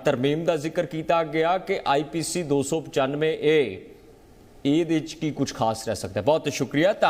ਤਰਮੀਮ ਦਾ ਜ਼ਿਕਰ ਕੀਤਾ ਗਿਆ ਕਿ ਆਈਪੀਸੀ 295 ਏ, ਇਹਦੇ ਵਿੱਚ ਕੀ ਕੁਝ ਖਾਸ ਰਹਿ ਸਕਦਾ ਬਹੁਤ ਸ਼ੁਕਰੀਆ। ਤਾਂ